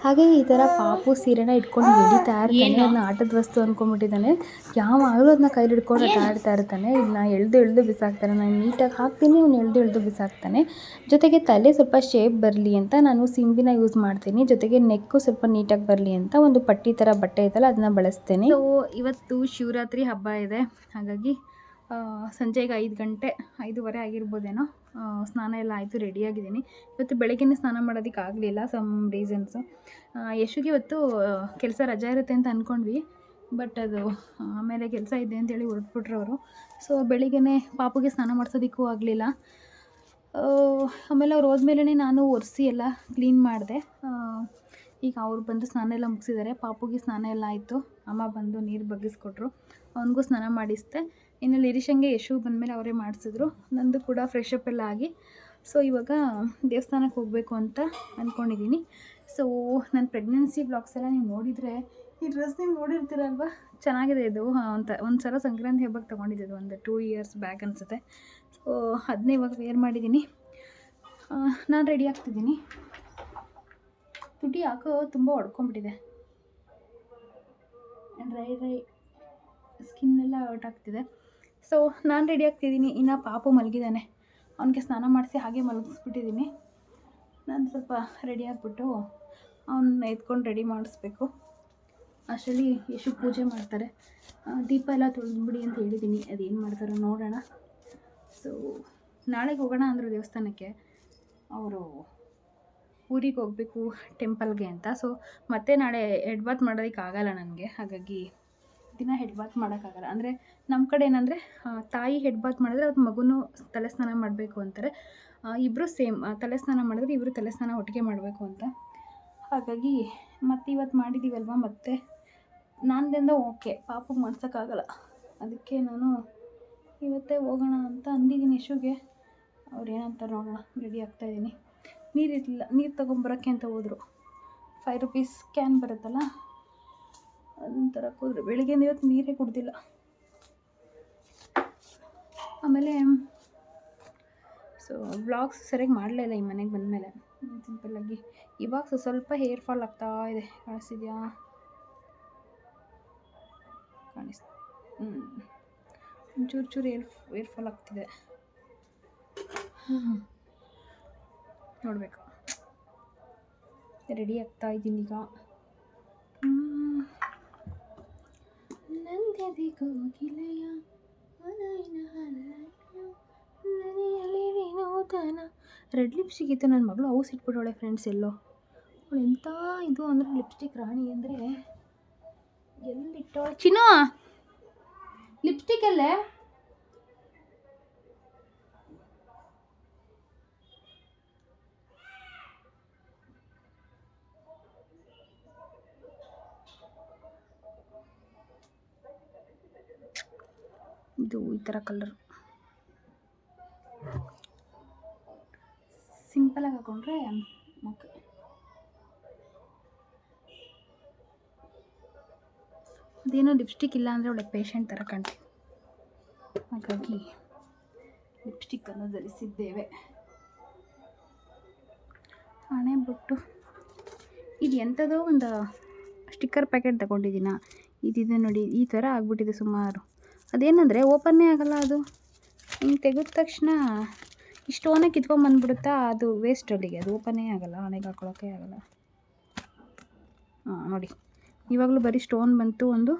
ಹಾಗೆ ಈ ಥರ ಪಾಪು ಸೀರೆನ ಇಟ್ಕೊಂಡು ಎಳಿತಾ ಇರ್ತಾನೆ ಅದನ್ನ ಆಟದ ವಸ್ತು ಅಂದ್ಕೊಂಡ್ಬಿಟ್ಟಿದ್ದಾನೆ ಯಾವಾಗಲೂ ಅದನ್ನ ಕೈಲಿ ಹಿಡ್ಕೊಂಡು ಆಟ ಆಡ್ತಾ ಇರ್ತಾನೆ. ಇದನ್ನ ಎಳ್ದು ಎಳ್ದು ಬಿಸಾಕ್ತಾನೆ. ನಾನು ನೀಟಾಗಿ ಹಾಕ್ತೀನಿ ಅವ್ನು ಎಳ್ದು ಎಳ್ದು ಬಿಸಾಕ್ತಾನೆ. ಜೊತೆಗೆ ತಲೆ ಸ್ವಲ್ಪ ಶೇಪ್ ಬರಲಿ ಅಂತ ನಾನು ಸಿಂಬಿನ ಯೂಸ್ ಮಾಡ್ತೀನಿ. ಜೊತೆಗೆ ನೆಕ್ಕು ಸ್ವಲ್ಪ ನೀಟಾಗಿ ಬರಲಿ ಅಂತ ಒಂದು ಪಟ್ಟಿ ಥರ ಬಟ್ಟೆ ಐತಲ್ಲ ಅದನ್ನ ಬಳಸ್ತೇನೆ. ಸೊ ಇವತ್ತು ಶಿವರಾತ್ರಿ ಹಬ್ಬ ಇದೆ. ಹಾಗಾಗಿ ಸಂಜೆಗೆ ಐದು ಗಂಟೆ, ಐದೂವರೆ ಆಗಿರ್ಬೋದೇನೋ. ಸ್ನಾನ ಎಲ್ಲ ಆಯಿತು ರೆಡಿಯಾಗಿದ್ದೀನಿ ಇವತ್ತು ಬೆಳಗ್ಗೆನೇ ಸ್ನಾನ ಮಾಡೋದಕ್ಕೆ ಆಗಲಿಲ್ಲ ಸಮ್ ರೀಸನ್ಸು ಯಶುಗೆ ಇವತ್ತು ಕೆಲಸ ರಜಾ ಇರುತ್ತೆ ಅಂತ ಅಂದ್ಕೊಂಡ್ವಿ ಬಟ್ ಅದು, ಆಮೇಲೆ ಕೆಲಸ ಇದೆ ಅಂತೇಳಿ ಹೊರಟ್ಬಿಟ್ರು ಅವರು. ಸೊ ಬೆಳಿಗ್ಗೆ ಪಾಪುಗೆ ಸ್ನಾನ ಮಾಡಿಸೋದಕ್ಕೂ ಆಗಲಿಲ್ಲ. ಆಮೇಲೆ ಅವ್ರು ಹೋದ್ಮೇಲೆ ನಾನು ಒರೆಸಿ ಎಲ್ಲ ಕ್ಲೀನ್ ಮಾಡಿದೆ. ಈಗ ಅವ್ರು ಬಂದು ಸ್ನಾನ ಎಲ್ಲ ಮುಗಿಸಿದ್ದಾರೆ. ಪಾಪುಗೆ ಸ್ನಾನ ಎಲ್ಲ ಆಯಿತು. ಅಮ್ಮ ಬಂದು ನೀರು ಬಗ್ಗಿಸ್ಕೊಟ್ರು. ಅವನಿಗೂ ಸ್ನಾನ ಮಾಡಿಸ್ದೆ. ಇನ್ನು ಲಿರಿಶಂಗೆ ಯಶು ಬಂದಮೇಲೆ ಅವರೇ ಮಾಡಿಸಿದ್ರು. ನಂದು ಕೂಡ ಫ್ರೆಶ್ ಅಪ್ ಎಲ್ಲ ಆಗಿ. ಸೊ ಇವಾಗ ದೇವಸ್ಥಾನಕ್ಕೆ ಹೋಗಬೇಕು ಅಂತ ಅಂದ್ಕೊಂಡಿದ್ದೀನಿ ಸೊ ನನ್ನ ಪ್ರೆಗ್ನೆನ್ಸಿ ಬ್ಲಾಗ್ಸ್ ಎಲ್ಲ ನೀವು ನೋಡಿದರೆ, ಈ ಡ್ರೆಸ್ ನೀವು ನೋಡಿರ್ತೀರಲ್ವ? ಚೆನ್ನಾಗಿದೆ ಇದು. ಅಂತ ಒಂದು ಸಲ ಸಂಕ್ರಾಂತಿ ಹಬ್ಬಕ್ಕೆ ತೊಗೊಂಡಿದ್ದು ಒಂದು ಟೂ ಇಯರ್ಸ್ ಬ್ಯಾಕ್ ಅನಿಸುತ್ತೆ. ಸೊ ಅದನ್ನೇ ಇವಾಗ ವೇರ್ ಮಾಡಿದ್ದೀನಿ ನಾನು ರೆಡಿ ಆಗ್ತಿದ್ದೀನಿ ತುಟಿ ಹಾಕೋ ತುಂಬ ಹೊಡ್ಕೊಂಬಿಟ್ಟಿದೆ ಡ್ರೈ ಡ್ರೈ ಸ್ಕಿನ್ ಎಲ್ಲ ಔಟ್ ಆಗ್ತಿದೆ. ಸೊ ನಾನು ರೆಡಿ ಆಗ್ತಿದ್ದೀನಿ ಇನ್ನು ಪಾಪು ಮಲಗಿದ್ದಾನೆ ಅವನಿಗೆ ಸ್ನಾನ ಮಾಡಿಸಿ ಹಾಗೆ ಮಲಗಿಸ್ಬಿಟ್ಟಿದ್ದೀನಿ ನಾನು ಸ್ವಲ್ಪ ರೆಡಿ ಆಗಿಬಿಟ್ಟು ಅವನ್ನ ಎತ್ಕೊಂಡು ರೆಡಿ ಮಾಡಿಸ್ಬೇಕು. ಅಷ್ಟರಲ್ಲಿ ಯಶು ಪೂಜೆ ಮಾಡ್ತಾರೆ. ದೀಪ ಎಲ್ಲ ತೊಳೆದ್ಬಿಡಿ ಅಂತ ಹೇಳಿದ್ದೀನಿ ಅದೇನು ಮಾಡ್ತಾರೋ ನೋಡೋಣ. ಸೊ ನಾಳೆಗೆ ಹೋಗೋಣ ಅಂದರು ದೇವಸ್ಥಾನಕ್ಕೆ. ಅವರು ಊರಿಗೆ ಹೋಗಬೇಕು ಟೆಂಪಲ್ಗೆ ಅಂತ. ಸೊ ಮತ್ತೆ ನಾಳೆ ಎಡ್ಬಾತ್ ಬಾತ್ ಮಾಡೋದಕ್ಕೆ ಆಗಲ್ಲ ನನಗೆ. ಹಾಗಾಗಿ ದಿನ ಹೆಡ್ ಬಾತ್ ಮಾಡೋಕ್ಕಾಗಲ್ಲ. ಅಂದರೆ ನಮ್ಮ ಕಡೆ ಏನಂದರೆ ತಾಯಿ ಹೆಡ್ ಬಾತ್ ಮಾಡಿದ್ರೆ ಅದು ಮಗುನೂ ತಲೆ ಸ್ನಾನ ಮಾಡಬೇಕು ಅಂತಾರೆ. ಇಬ್ಬರು ಸೇಮ್ ತಲೆ ಸ್ನಾನ ಮಾಡಿದ್ರೆ ಇಬ್ಬರು ತಲೆ ಸ್ನಾನ ಒಟ್ಟಿಗೆ ಮಾಡಬೇಕು ಅಂತ. ಹಾಗಾಗಿ ಮತ್ತು ಇವತ್ತು ಮಾಡಿದ್ದೀವಲ್ವ ಮತ್ತೆ? ನಾನ್ದಿಂದ ಓಕೆ ಪಾಪಗೆ ಮಾಡ್ಸೋಕ್ಕಾಗಲ್ಲ. ಅದಕ್ಕೆ ನಾನು ಇವತ್ತೇ ಹೋಗೋಣ ಅಂತ ಅಂದಿದ್ದೀನಿ ಯಶುಗೆ ಅವ್ರು ಏನಂತಾರೆ ನೋಡೋಣ ರೆಡಿ ಆಗ್ತಾಯಿದ್ದೀನಿ ನೀರಿರಲಿಲ್ಲ ನೀರು ತೊಗೊಂಬರೋಕ್ಕೆ ಅಂತ ಹೋದರು. ಫೈವ್ ರುಪೀಸ್ ಕ್ಯಾನ್ ಬರುತ್ತಲ್ಲ? ತರಕ್ಕೆ ಹೋದ್ರು ಬೆಳಿಗ್ಗೆಯಿಂದ ಇವತ್ತು ನೀರೇ ಕುಡ್ದಿಲ್ಲ. ಆಮೇಲೆ ಸೊ ವ್ಲಾಗ್ಸ್ ಸರಿಯಾಗಿ ಮಾಡಲೇ ಇಲ್ಲ ಈ ಮನೆಗೆ ಬಂದಮೇಲೆ. ಸಿಂಪಲ್ಲಾಗಿ ಇವಾಗ ಸ್ವಲ್ಪ ಸ್ವಲ್ಪ ಹೇರ್ ಫಾಲ್ ಆಗ್ತಾ ಇದೆ. ಕಾಣಿಸ್ತಿದ್ಯಾ? ಕಾಣಿಸ್ ಹ್ಞೂ ಒಂಚೂರು ಚೂರು ಏರ್ ಏರ್ ಫಾಲ್ ಆಗ್ತಿದೆ. ನೋಡಬೇಕು. ರೆಡಿ ಆಗ್ತಾ ಇದ್ದೀನಿ ಈಗ. ನಂದೆದಿಗೂ ಕೋಗಿಲೆಯ ಮನೈನ ಹಲ್ಲಯ್ಯ, ವಿನೂತನ ರೆಡ್ ಲಿಪ್ಸ್ಟಿಕ್ ನನ್ನ ಮಗಳು ಔಸ್ ಇಟ್ಬಿಟ್ಟವಳೆ ಫ್ರೆಂಡ್ಸ್ ಎಲ್ಲೋ. ಅವಳು ಎಂಥ ಇದು ಅಂದ್ರೆ ಲಿಪ್ಸ್ಟಿಕ್ ರಾಣಿ ಅಂದರೆ? ಎಲ್ಲಿಟ್ಟವಳೆ? ಚಿನ್ನು ಲಿಪ್ಸ್ಟಿಕ್ ಅಲ್ಲೇ? ಇದು ಈ ಥರ ಕಲರ್ ಸಿಂಪಲಾಗಿ ಹಾಕೊಂಡ್ರೆ ಓಕೆ ಅದೇನೋ ಲಿಪ್ಸ್ಟಿಕ್ ಇಲ್ಲ ಅಂದರೆ ಒಳ್ಳೆ ಪೇಷಂಟ್ ಥರ ಕಾಣ್ತೀವಿ ಹಾಗಾಗಿ ಲಿಪ್ಸ್ಟಿಕ್ಕನ್ನು ಧರಿಸಿದ್ದೇವೆ. ಹಣೆ ಬಿಟ್ಟು. ಇದು ಎಂಥದೋ ಒಂದು ಸ್ಟಿಕ್ಕರ್ ಪ್ಯಾಕೆಟ್ ತಗೊಂಡಿದ್ದೀನ. ಇದಿದೆ ನೋಡಿ, ಈ ಥರ ಆಗಿಬಿಟ್ಟಿದೆ ಸುಮಾರು. ಅದೇನಂದರೆ ಓಪನ್ನೇ ಆಗಲ್ಲ ಅದು. ಹಿಂಗೆ ತೆಗೆದ ತಕ್ಷಣ ಇಷ್ಟೋನೇ ಕಿತ್ಕೊಂಬಂದ್ಬಿಡುತ್ತಾ ಅದು ವೇಸ್ಟ್ ಅಲ್ಲಿಗೆ. ಅದು ಓಪನ್ನೇ ಆಗಲ್ಲ, ಹಣೆಗೆ ಹಾಕೊಳ್ಳೋಕ್ಕೆ ಆಗಲ್ಲ. ಹಾಂ, ನೋಡಿ. ಇವಾಗಲೂ ಬರೀ ಸ್ಟೋನ್ ಬಂತು ಒಂದು,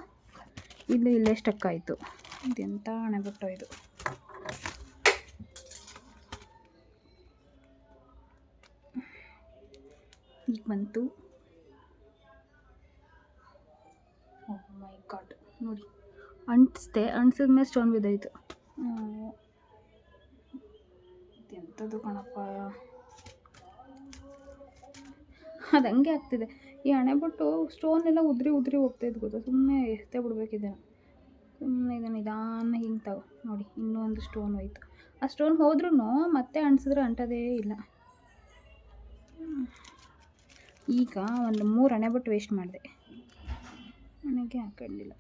ಇಲ್ಲಿ, ಇಲ್ಲೇ ಸ್ಟಕ್ ಆಯಿತು. ಇದೆಂಥ ಹಣೆಬಟ್ಟು ಇದು. ಈಗ ಬಂತು. ಓ ಮೈ ಗಾಡ್ ನೋಡಿ. ಅಂಟಿಸ್ದೆ ಅಂಟಿಸಿದ ಮೇಲೆ ಸ್ಟೋನ್ ಬಿದ್ದೋಯ್ತು. ಎಂಥದ್ದು ಕಣಪ್ಪ. ಅದು ಹಂಗೆ ಆಗ್ತಿದೆ. ಈ ಹಣೆ ಬಟ್ಟು ಸ್ಟೋನ್ ಎಲ್ಲ ಉದ್ರಿ ಉದ್ರಿ ಹೋಗ್ತಾಯಿದ್ದು ಗೊತ್ತಾ? ಸುಮ್ಮನೆ ಎತ್ತೇ ಬಿಡ್ಬೇಕಿದೆ. ಸುಮ್ಮನೆ ಇದನ್ನು ನಿಧಾನ ಹಿಂಗೆ ತಗೋ. ನೋಡಿ ಇನ್ನೂ ಒಂದು ಸ್ಟೋನ್ ಹೋಯ್ತು. ಆ ಸ್ಟೋನ್ ಹೋದ್ರೂ ಮತ್ತೆ ಅಂಟಿಸಿದ್ರೆ ಅಂಟೋದೇ ಇಲ್ಲ. ಈಗ ಒಂದು ಮೂರು ಹಣೆ ಬಿಟ್ಟು ವೇಸ್ಟ್ ಮಾಡಿದೆ. ನನಗೆ ಹಾಕೊಂಡಿಲ್ಲ.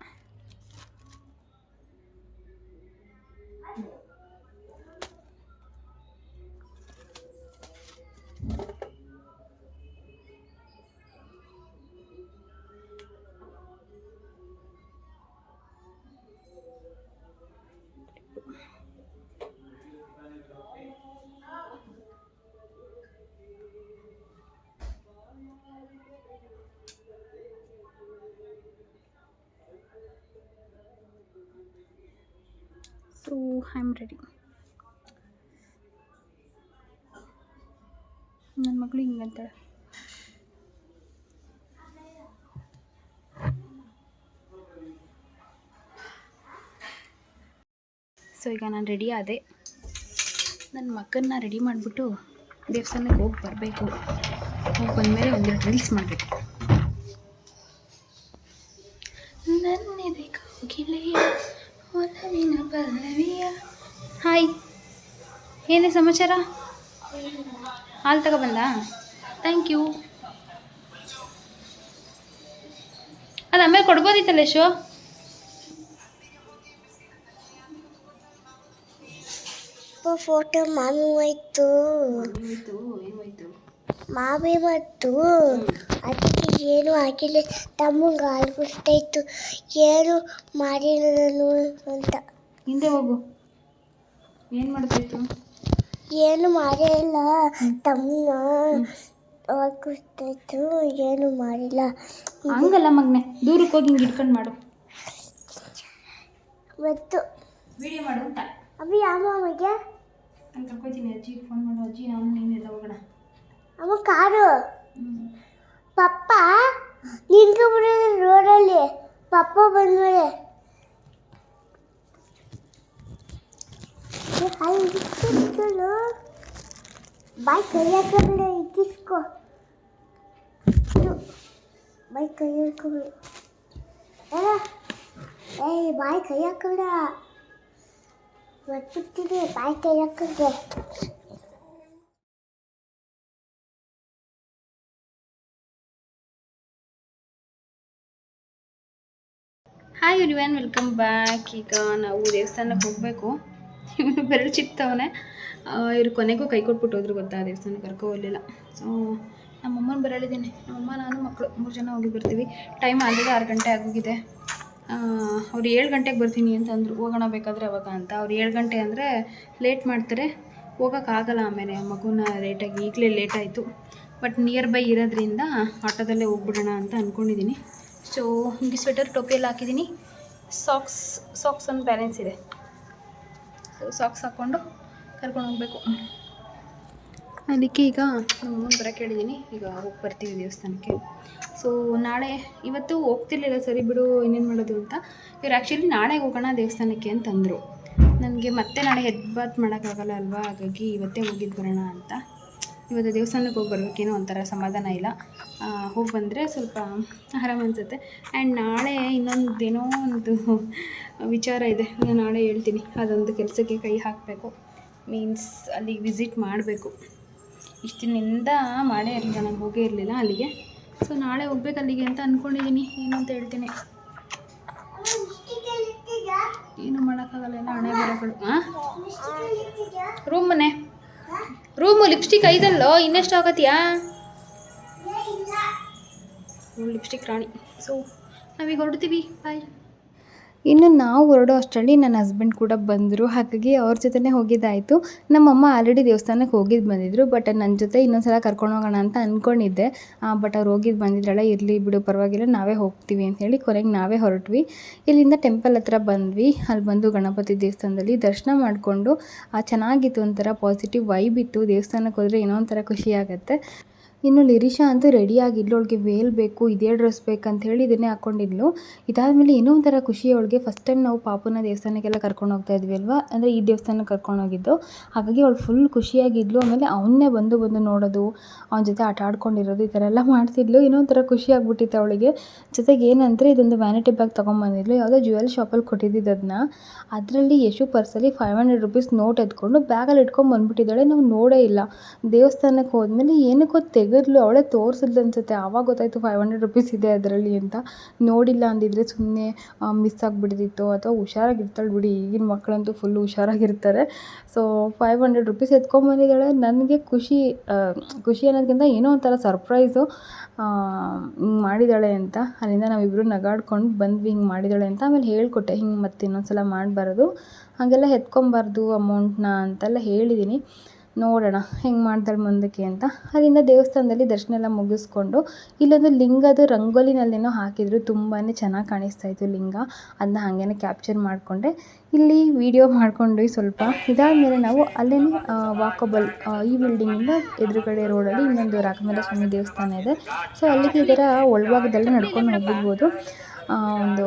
ಸೊ ಐ ರೆಡಿ ನನ್ನ ಮಗಳು ಹಿಂಗಂತಾಳೆ ಸೊ ಈಗ ನಾನು ರೆಡಿ ಆದೆ. ನನ್ನ ಮಕ್ಕನ್ನ ರೆಡಿ ಮಾಡಿಬಿಟ್ಟು ದೇವಸ್ಥಾನಕ್ಕೆ ಹೋಗಿ ಬರಬೇಕು. ಹೋಗಿ ಬಂದಮೇಲೆ ಒಂದೆರಡು ರೀಲ್ಸ್ ಮಾಡಬೇಕು. ನನ್ನೆದೆ ಕೋಗಿಲೆಯ ಒಲವಿನ ಪಲ್ಲವಿಯ ಹಾಯ್ ಏನೇ ಸಮಾಚಾರ? ಹಾಲು ತಗೊಬಂದ? ಥ್ಯಾಂಕ್ ಯು ಅದು ಆಮೇಲೆ ಕೊಡ್ಬೋದಿತ್ತಲ್ಲ ಶೋ? ಫೋಟೋ ಮಾಮಿ ಹೋಯ್ತು ಮಾಮಿ ಮತ್ತು ಅದಕ್ಕೆ ಏನು ಹಾಕಿಲ್ಲ ತಮ್ಮಂಗೆ ಹಾಲು ಕುಡಿಸ್ತಾಯಿತ್ತು ಏನು ಮಾಡಿಲ್ಲ ನಾನು ಅಂತ. ಹಿಂದೆ ಹೋಗು. ಏನು ಮಾಡ್ತಾಯಿತ್ತು ಏನು ಮಾಡಿಲ್ಲ. ತಮ್ಮ ಹಾಲು ಕುಡಿಸ್ತಾಯಿತ್ತು ಏನು ಮಾಡಿಲ್ಲ. ಹಂಗಲ್ಲ ಮಗನೆ. ದೂರಕ್ಕೆ ಹೋಗಿ ಹಿಂಗೆ ಇಟ್ಕೊಂಡು ಮಾಡು. ಮತ್ತು ವಿಡಿಯೋ ಮಾಡು ಅಂತ. ಅಭಿ ಯಾವ ಮಾಮಗೆ ನಾನು ಕರ್ಕೊತೀನಿ ಅಜ್ಜಿ. ಫೋನ್ ಮಾಡು ಅಜ್ಜಿ. ನಾನು ನೀನೆಲ್ಲ ಹೋಗೋಣ. ಅಮ್ಮ ಕಾರು ಪಪ್ಪ ನಿಂತ್ಕೊಂಡ್ಬಿಡೋದು ರೋಡಲ್ಲಿ. ಪಪ್ಪ ಬಂದ್ಮೇಲೆ. ಬಾಯ್ ಕೈ ಹಾಕಬೇಡ ಇಕ್ಕಿಸ್ಕೊ ಬಾಯ್ ಕೈ ಹಾಕಬೇಡ. ಏಯ್ ಬಾಯ್ ಕೈ ಹಾಕಬೇಡ. ಮರ್ಬಿಡ್ತೀನಿ ಬಾಯ್ ಕೈ ಹಾಕಿದ್ರೆ ಹಾಯ್ ಎವ್ರಿವನ್ ವೆಲ್ಕಮ್ ಬ್ಯಾಕ್ ಈಗ ನಾವು ದೇವಸ್ಥಾನಕ್ಕೆ ಹೋಗಬೇಕು. ಇವನು ಬೆರಳು ಚಿಕ್ತವನೆ. ಇವ್ರು ಕೊನೆಗೂ ಕೈ ಕೊಟ್ಬಿಟ್ಟು ಹೋದ್ರು ಗೊತ್ತಾ ದೇವಸ್ಥಾನಕ್ಕೆ ಕರ್ಕೊ ಹೋಗಲಿಲ್ಲ. ಸೊ ನಮ್ಮಮ್ಮನ ಬರಳಿದ್ದೀನಿ. ನಮ್ಮಮ್ಮ, ನಾನು, ಮಕ್ಕಳು ಮೂರು ಜನ ಹೋಗಿ ಬರ್ತೀವಿ. ಟೈಮ್ ಆಲ್ರೆಡಿ ಆರು ಗಂಟೆ ಆಗೋಗಿದೆ. ಅವ್ರು ಏಳು ಗಂಟೆಗೆ ಬರ್ತೀನಿ ಅಂತ ಅಂದರು. ಹೋಗೋಣ ಬೇಕಾದರೆ ಅವಾಗ ಅಂತ. ಅವ್ರು ಏಳು ಗಂಟೆ ಅಂದರೆ ಲೇಟ್ ಮಾಡ್ತಾರೆ. ಹೋಗೋಕ್ಕಾಗಲ್ಲ ಆಮೇಲೆ. ಮಗುನ ಲೇಟಾಗಿ ಈಗಲೇ ಲೇಟ್ ಆಯಿತು. ಬಟ್ ನಿಯರ್ ಬೈ ಇರೋದ್ರಿಂದ ಆಟೋದಲ್ಲೇ ಹೋಗ್ಬಿಡೋಣ ಅಂತ ಅಂದ್ಕೊಂಡಿದ್ದೀನಿ ಸೊ ಹಿಂಗೆ ಸ್ವೆಟರ್ ಟೋಪಿಯಲ್ಲಿ ಹಾಕಿದ್ದೀನಿ ಸಾಕ್ಸ್ ಸಾಕ್ಸ್ ಒಂದು ಬ್ಯಾಲೆನ್ಸ್ ಇದೆ. ಸೊ ಸಾಕ್ಸ್ ಹಾಕ್ಕೊಂಡು ಕರ್ಕೊಂಡು ಹೋಗಬೇಕು. ಅದಕ್ಕೆ ಈಗ ಮುಂದೆ ಬರೋಕ್ಕೆ ಹೇಳಿದ್ದೀನಿ ಈಗ ಹೋಗಿ ಬರ್ತೀವಿ ದೇವಸ್ಥಾನಕ್ಕೆ. ಸೊ ನಾಳೆ ಇವತ್ತು ಹೋಗ್ತಿರ್ಲಿಲ್ಲ ಸರಿ ಬಿಡು, ಇನ್ನೇನು ಮಾಡೋದು ಅಂತ. ಇವ್ರು ಆ್ಯಕ್ಚುಲಿ ನಾಳೆ ಹೋಗೋಣ ದೇವಸ್ಥಾನಕ್ಕೆ ಅಂತಂದರು. ನನಗೆ ಮತ್ತೆ ನಾಳೆ ಹೆಡ್ ಬಾತ್ ಮಾಡೋಕ್ಕಾಗಲ್ಲ ಅಲ್ವಾ? ಹಾಗಾಗಿ ಇವತ್ತೇ ಹೋಗಿದ್ದು ಬರೋಣ ಅಂತ. ಇವತ್ತು ದೇವಸ್ಥಾನಕ್ಕೆ ಹೋಗಿ ಬರಬೇಕೇನೋ ಒಂಥರ ಸಮಾಧಾನ ಇಲ್ಲ. ಹೋಗಿ ಬಂದರೆ ಸ್ವಲ್ಪ ಆರಾಮ ಅನಿಸುತ್ತೆ. ಆ್ಯಂಡ್ ನಾಳೆ ಇನ್ನೊಂದು ಏನೋ ಒಂದು ವಿಚಾರ ಇದೆ. ನಾನು ನಾಳೆ ಹೇಳ್ತೀನಿ. ಅದೊಂದು ಕೆಲಸಕ್ಕೆ ಕೈ ಹಾಕಬೇಕು. ಮೀನ್ಸ್ ಅಲ್ಲಿಗೆ ವಿಸಿಟ್ ಮಾಡಬೇಕು. ಇಷ್ಟು ದಿನದಿಂದ ಮಾಡೇ ಇರಲಿಲ್ಲ. ನಾನು ಹೋಗೇ ಇರಲಿಲ್ಲ ಅಲ್ಲಿಗೆ. ಸೊ ನಾಳೆ ಹೋಗ್ಬೇಕು ಅಲ್ಲಿಗೆ ಅಂತ ಅಂದ್ಕೊಂಡಿದ್ದೀನಿ ಏನು ಅಂತ ಹೇಳ್ತೀನಿ. ಏನು ಮಾಡೋಕ್ಕಾಗಲ್ಲ. ಹಣೆ ಬರಗಳು ಹಾಂ ರೂಮ್ ಮನೆ. ರೂಮು ಲಿಪ್ಸ್ಟಿಕ್ ಐದಲ್ಲೋ? ಇನ್ನೆಷ್ಟು ಆಗತ್ತೀಯಾ? ಲಿಪ್ಸ್ಟಿಕ್ ರಾಣಿ. ಸೊ ನಾವೀಗ ಹೊರಡ್ತೀವಿ. ಬಾಯ್ ಇನ್ನು ನಾವು ಹೊರಡೋ ಅಷ್ಟರಲ್ಲಿ ನನ್ನ ಹಸ್ಬೆಂಡ್ ಕೂಡ ಬಂದರು. ಹಾಗಾಗಿ ಅವ್ರ ಜೊತೆನೇ ಹೋಗಿದ್ದಾಯಿತು. ನಮ್ಮಮ್ಮ ಆಲ್ರೆಡಿ ದೇವಸ್ಥಾನಕ್ಕೆ ಹೋಗಿದ್ದು ಬಂದಿದ್ದರು ಬಟ್ ನನ್ನ ಜೊತೆ ಇನ್ನೊಂದು ಸಲ ಕರ್ಕೊಂಡು ಹೋಗೋಣ ಅಂತ ಅಂದ್ಕೊಂಡಿದ್ದೆ ಬಟ್ ಅವ್ರು ಹೋಗಿದ್ದು ಬಂದಿದ್ರಲ್ಲ, ಇರಲಿ ಬಿಡು, ಪರವಾಗಿಲ್ಲ, ನಾವೇ ಹೋಗ್ತೀವಿ ಅಂತ ಹೇಳಿ ಕೊನೆಗೆ ನಾವೇ ಹೊರಟ್ವಿ. ಇಲ್ಲಿಂದ ಟೆಂಪಲ್ ಹತ್ರ ಬಂದ್ವಿ. ಅಲ್ಲಿ ಬಂದು ಗಣಪತಿ ದೇವಸ್ಥಾನದಲ್ಲಿ ದರ್ಶನ ಮಾಡಿಕೊಂಡು ಚೆನ್ನಾಗಿತ್ತು ಒಂಥರ ಪಾಸಿಟಿವ್ ವೈಬ್ ಇತ್ತು. ದೇವಸ್ಥಾನಕ್ಕೆ ಹೋದರೆ ಏನೋ ಒಂಥರ ಖುಷಿ ಆಗುತ್ತೆ. ಇನ್ನು ಲಿರಿಷಾ ಅಂತೂ ರೆಡಿಯಾಗಿ ಆಗಿದ್ಲು, ಅವಳಿಗೆ ವೇಲ್ ಬೇಕು, ಇದೇ ಡ್ರೆಸ್ ಬೇಕಂತ ಹೇಳಿ ಇದನ್ನೇ ಹಾಕ್ಕೊಂಡಿದ್ಲು ಇದಾದಮೇಲೆ ಏನೋ ಒಂಥರ ಖುಷಿ ಅವಳಿಗೆ ಫಸ್ಟ್ ಟೈಮ್ ನಾವು ಪಾಪುನ ದೇವಸ್ಥಾನಕ್ಕೆಲ್ಲ ಕರ್ಕೊಂಡು ಹೋಗ್ತಾ ಇದ್ವಿ ಅಲ್ವಾ? ಅಂದರೆ ಈ ದೇವಸ್ಥಾನಕ್ಕೆ ಕರ್ಕೊಂಡು ಹೋಗಿದ್ದು. ಹಾಗಾಗಿ ಅವಳು ಫುಲ್ ಖುಷಿಯಾಗಿದ್ಲು, ಆಮೇಲೆ ಅವನ್ನೇ ಬಂದು ಬಂದು ನೋಡೋದು, ಅವನ ಜೊತೆ ಆಟ ಆಡ್ಕೊಂಡಿರೋದು, ಈ ಥರ ಎಲ್ಲ ಮಾಡ್ತಿದ್ಲು. ಏನೋ ಒಂಥರ ಖುಷಿ ಅವಳಿಗೆ. ಜೊತೆಗೆ ಏನಂದರೆ, ಇದೊಂದು ವ್ಯಾನಿಟಿ ಬ್ಯಾಗ್ ತೊಗೊಂಬಂದಿದ್ಲು, ಯಾವುದೋ ಜ್ಯುವೆಲ್ ಶಾಪಲ್ಲಿ ಕೊಟ್ಟಿದ್ದಿದ್ದು ಅದನ್ನ ಅದರಲ್ಲಿ ಯಶು ಪರ್ಸಲ್ಲಿ ಫೈವ್ ಹಂಡ್ರೆಡ್ ರುಪೀಸ್ ನೋಟ್ ಎತ್ಕೊಂಡು ಬ್ಯಾಗಲ್ಲಿ ಇಟ್ಕೊಂಡು ಬಂದ್ಬಿಟ್ಟಿದ್ದಾಳೆ. ನಾವು ನೋಡೇ ಇಲ್ಲ. ದೇವಸ್ಥಾನಕ್ಕೆ ಹೋದ್ಮೇಲೆ ಏನಕ್ಕೋ ತೆಗೆದ್ಲು ಅವಳೇ ತೋರಿಸಿದ್ಲು ಅನ್ಸುತ್ತೆ ಆವಾಗ ಗೊತ್ತಾಯಿತು ಫೈವ್ ಹಂಡ್ರೆಡ್ ರುಪೀಸ್ ಇದೆ ಅದರಲ್ಲಿ ಅಂತ. ನೋಡಿಲ್ಲ ಅಂದಿದ್ರೆ ಸುಮ್ಮನೆ ಮಿಸ್ ಆಗಿಬಿಡ್ತಿತ್ತು ಅಥವಾ ಹುಷಾರಾಗಿರ್ತಾಳೆ ಬಿಡಿ, ಈಗಿನ ಮಕ್ಕಳಂತೂ ಫುಲ್ ಹುಷಾರಾಗಿರ್ತಾರೆ. ಸೊ ಫೈವ್ ಹಂಡ್ರೆಡ್ ರುಪೀಸ್ ಎತ್ಕೊಂಬಂದಿದ್ದಾಳೆ ನನಗೆ ಖುಷಿ ಖುಷಿ ಅನ್ನೋದಕ್ಕಿಂತ ಏನೋ ಒಂಥರ ಸರ್ಪ್ರೈಸು ಮಾಡಿದ್ದಾಳೆ ಅಂತ. ಅಲ್ಲಿಂದ ನಾವಿಬ್ಬರು ನಗಾಡ್ಕೊಂಡು ಬಂದ್ವಿ, ಹಿಂಗೆ ಮಾಡಿದ್ದಾಳೆ ಅಂತ. ಆಮೇಲೆ ಹೇಳ್ಕೊಟ್ಟೆ, ಹಿಂಗೆ ಮತ್ತೆ ಇನ್ನೊಂದ್ಸಲ ಮಾಡಬಾರ್ದು. ಹಾಗೆಲ್ಲ ಎತ್ಕೊಂಬಾರ್ದು ಅಮೌಂಟ್ನ ಅಂತೆಲ್ಲ ಹೇಳಿದ್ದೀನಿ ನೋಡೋಣ ಹೆಂಗೆ ಮಾಡ್ತಾಳೆ ಮುಂದಕ್ಕೆ ಅಂತ. ಅಲ್ಲಿಂದ ದೇವಸ್ಥಾನದಲ್ಲಿ ದರ್ಶನ ಎಲ್ಲ ಮುಗಿಸ್ಕೊಂಡು ಇಲ್ಲೊಂದು ಲಿಂಗದ ರಂಗೋಲಿನಲ್ಲೇನೋ ಹಾಕಿದ್ರು ತುಂಬಾ ಚೆನ್ನಾಗಿ ಕಾಣಿಸ್ತಾ ಇತ್ತು ಲಿಂಗ. ಅದನ್ನ ಹಾಗೇನೆ ಕ್ಯಾಪ್ಚರ್ ಮಾಡಿಕೊಂಡೆ. ಇಲ್ಲಿ ವಿಡಿಯೋ ಮಾಡಿಕೊಂಡು ಸ್ವಲ್ಪ. ಇದಾದ ಮೇಲೆ ನಾವು ಅಲ್ಲೇ ವಾಕಬಲ್ ಈ ಬಿಲ್ಡಿಂಗಿಂದ ಎದುರುಗಡೆ ರೋಡಲ್ಲಿ ಇನ್ನೊಂದು ರಾಘವೇಂದ್ರ ಸ್ವಾಮಿ ದೇವಸ್ಥಾನ ಇದೆ. ಸೊ ಅಲ್ಲಿಗೆ ಇದರ ಒಳಭಾಗದಲ್ಲಿ ನಡ್ಕೊಂಡು ಹೋಗ್ಬಿಡ್ಬೋದು. ಆ, ಒಂದು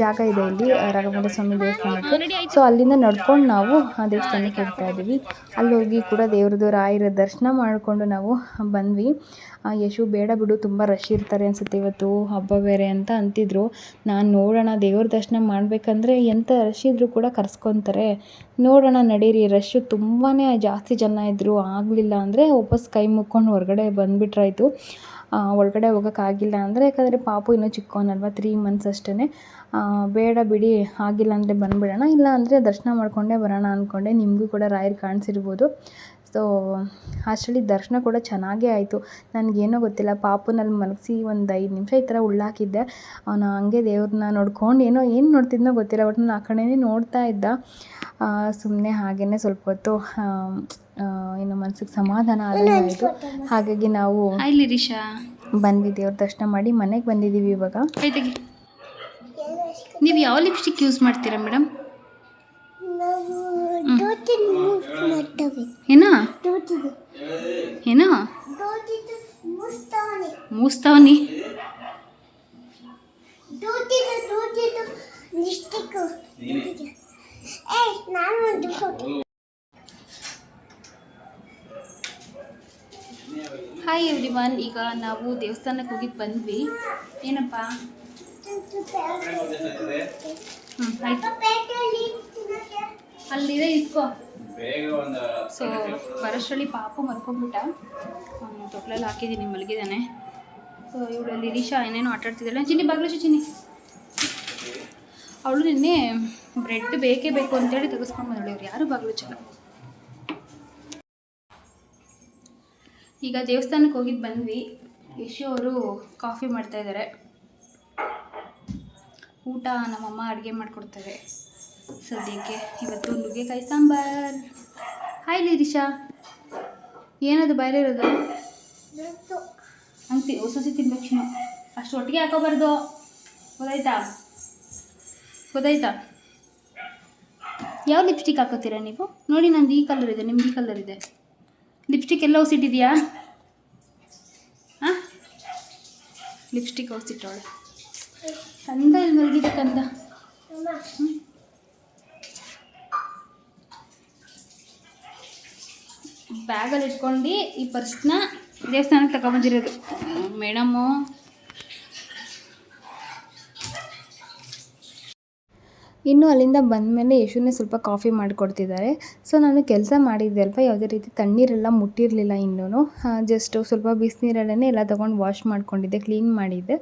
ಜಾಗ ಇದೆ ಇಲ್ಲಿ ರಾಘವೇಂದ್ರ ಸ್ವಾಮಿ ದೇವಸ್ಥಾನಕ್ಕೆ. ಸೊ ಅಲ್ಲಿಂದ ನಡ್ಕೊಂಡು ನಾವು ಆ ದೇವಸ್ಥಾನಕ್ಕೆ ಹೋಗ್ತಾ ಇದ್ದೀವಿ. ಅಲ್ಲಿ ಹೋಗಿ ಕೂಡ ದೇವ್ರದ್ದು ರಾಯರ ದರ್ಶನ ಮಾಡಿಕೊಂಡು ನಾವು ಬಂದ್ವಿ. ಯಶು, ಬೇಡ ಬಿಡು, ತುಂಬ ರಶ್ ಇರ್ತಾರೆ ಅನ್ಸುತ್ತೆ ಇವತ್ತು, ಹಬ್ಬ ಬೇರೆ ಅಂತ ಅಂತಿದ್ರು. ನಾನು ನೋಡೋಣ, ದೇವ್ರ ದರ್ಶನ ಮಾಡಬೇಕಂದ್ರೆ ಎಂಥ ರಶ್ ಇದ್ದರೂ ಕೂಡ ಕರ್ಸ್ಕೊತಾರೆ. ನೋಡೋಣ ನಡೀರಿ ರಶ್ಶು ತುಂಬಾ ಜಾಸ್ತಿ ಜನ ಇದ್ದರು ಆಗಲಿಲ್ಲ ಅಂದರೆ ವಾಪಸ್ ಕೈ ಮುಕ್ಕೊಂಡು ಹೊರಗಡೆ ಬಂದುಬಿಟ್ರಾಯ್ತು. ಒಳಗಡೆ ಹೋಗೋಕ್ಕಾಗಿಲ್ಲ ಅಂದರೆ, ಯಾಕಂದರೆ ಪಾಪು ಇನ್ನೂ ಚಿಕ್ಕವನಲ್ವ ತ್ರೀ ಮಂತ್ಸ್ ಅಷ್ಟೇ ಬೇಡ ಬಿಡಿ, ಆಗಿಲ್ಲ ಅಂದರೆ ಬಂದುಬಿಡೋಣ. ಇಲ್ಲ ಅಂದರೆ ದರ್ಶನ ಮಾಡಿಕೊಂಡೇ ಬರೋಣ ಅಂದ್ಕೊಂಡೆ ನಿಮಗೂ ಕೂಡ ರಾಯರು ಕಾಣಿಸಿರ್ಬೋದು. ಸೊ ಅಷ್ಟರಲ್ಲಿ ದರ್ಶನ ಕೂಡ ಚೆನ್ನಾಗೇ ಆಯಿತು. ನನಗೇನೋ ಗೊತ್ತಿಲ್ಲ ಪಾಪುನಲ್ಲಿ ಮಲಗಿಸಿ ಒಂದು ಐದು ನಿಮಿಷ ಈ ಥರ ಉಳ್ಳಾಕಿದ್ದೆ. ಅವನು ಹಂಗೆ ದೇವ್ರನ್ನ ನೋಡ್ಕೊಂಡು ಏನೋ ಏನು ನೋಡ್ತಿದ್ನೋ ಗೊತ್ತಿಲ್ಲ ಬಟ್ ನಾನು ಆ ಕಡೆನೇ ನೋಡ್ತಾ ಇದ್ದ. ಸುಮ್ಮನೆ ಹಾಗೇ ಸ್ವಲ್ಪ ಹೊತ್ತು ಏನು ಮನ್ಸಿಗೆ ಸಮಾಧಾನ ಆಯಿತು. ಹಾಗಾಗಿ ನಾವು ಬಂದ್ವಿ ದೇವ್ರ ದರ್ಶನ ಮಾಡಿ ಮನೆಗೆ ಬಂದಿದ್ದೀವಿ ಇವಾಗ. ನೀವು ಯಾವ ಲಿಪ್ಸ್ಟಿಕ್ ಯೂಸ್ ಮಾಡ್ತೀರಾ ಮೇಡಮ್ ನಾವು ದೋತಿ ಮೂಸ್ ಮಾಡ್ತೇವೆ ಏನೋ ದೋತಿದು ಏನೋ ದೋತಿದು ಮುಸ್ತಾನೆ ಮೂಸ್ತಾವನಿ ದೋತಿದು ದೋತಿದು ಲಿಸ್ಟಿಕ್ ಏ ನಾನು ಒಂದು ಫೋಟೋ ಹಾಯ್ ಎವ್ರಿ ಒನ್ ಈಗ ನಾವು ದೇವಸ್ಥಾನಕ್ಕೆ ಹೋಗಿದ್ದು ಬಂದ್ವಿ ಏನಪ್ಪ ಹ್ಞೂ ಆಯ್ತು ಪೇಟೆಯಲ್ಲಿ ಅಲ್ಲಿದೆ ಇಸ್ಕೋ ಸೊ ಬರೋಷ್ಟರಲ್ಲಿ ಪಾಪು ಮರ್ಕೊಂಡ್ಬಿಟ್ಟ. ಅವನು ತೊಟ್ಲಲ್ಲಿ ಹಾಕಿದ್ದೀನಿ ಮಲಗಿದ್ದಾನೆ ಸೊ ಇವಳು ಲಿರೀಶಾ ಏನೇನೋ ಆಟ ಆಡ್ತಿದ್ದಾಳೆ ಚಿನ್ನಿ, ಬಾಗ್ಲು ಚಿನ್ನಿ. ಅವಳು ನಿನ್ನೆ ಬ್ರೆಡ್ ಬೇಕೇ ಬೇಕು ಅಂತೇಳಿ ತೆಗೆಸ್ಕೊಂಡು ಬಂದಳು. ಇವ್ರು ಯಾರು ಬಾಗ್ಲು ಚಲ ಈಗ ದೇವಸ್ಥಾನಕ್ಕೆ ಹೋಗಿದ್ದು ಬಂದ್ವಿ. ಯಶು ಅವರು ಕಾಫಿ ಮಾಡ್ತಾ ಇದ್ದಾರೆ ಊಟ ನಮ್ಮಮ್ಮ ಅಡುಗೆ ಮಾಡಿಕೊಡ್ತಾರೆ. ಸದ್ಯಕ್ಕೆ ಇವತ್ತು ನುಗ್ಗೆಕಾಯಿ ಸಾಂಬಾರ್. ಹಾಯ್ ಲಿರಿಷಾ ಏನದು ಬೇರೆ ಇರೋದು? ಅಂತಿ ಹೊಸಸಿ ತಿನ್ಬೇಕು ಅಷ್ಟು ಒಟ್ಟಿಗೆ ಹಾಕೋಬಾರ್ದು. ಗೊತ್ತಾಯ್ತಾ? ಗೊತ್ತಾಯ್ತಾ? ಯಾವ ಲಿಪ್ಸ್ಟಿಕ್ ಹಾಕೋತೀರಾ ನೀವು? ನೋಡಿ ನಂದು ಈ ಕಲರ್ ಇದೆ ನಿಮ್ದು ಈ ಕಲರ್ ಇದೆ. ಲಿಪ್ಸ್ಟಿಕ್ ಎಲ್ಲ ಹೊಸಿಟ್ಟಿದೆಯಾ? ಹಾಂ ಲಿಪ್ಸ್ಟಿಕ್ ಹೊಸಿಟ್ಟವಳೆ ಕಂದ ಇಲ್ಲಿ ಮಲಗಿದೆ ಕಂದ ಅಮ್ಮ ಬ್ಯಾಗಲ್ಲಿ ಇಟ್ಕೊಂಡು ಈ ಪರ್ಸ್ನ ದೇವಸ್ಥಾನಕ್ಕೆ ತಗೊಂಬಂದಿರೋದು ಮೇಡಮ್ಮು ಇನ್ನು ಅಲ್ಲಿಂದ ಬಂದಮೇಲೆ ಯಶುನೇ ಸ್ವಲ್ಪ ಕಾಫಿ ಮಾಡಿಕೊಡ್ತಿದ್ದಾರೆ. ಸೊ, ನಾನು ಕೆಲಸ ಮಾಡಿದ್ದೆ ಅಲ್ವಾ? ಯಾವುದೇ ರೀತಿ ತಣ್ಣೀರೆಲ್ಲ ಮುಟ್ಟಿರಲಿಲ್ಲ ಇನ್ನೂ ಜಸ್ಟ್ ಸ್ವಲ್ಪ ಬಿಸಿನೀರಲ್ಲೇ ಎಲ್ಲ ತೊಗೊಂಡು ವಾಶ್ ಮಾಡ್ಕೊಂಡಿದ್ದೆ, ಕ್ಲೀನ್ ಮಾಡಿದ್ದೆ.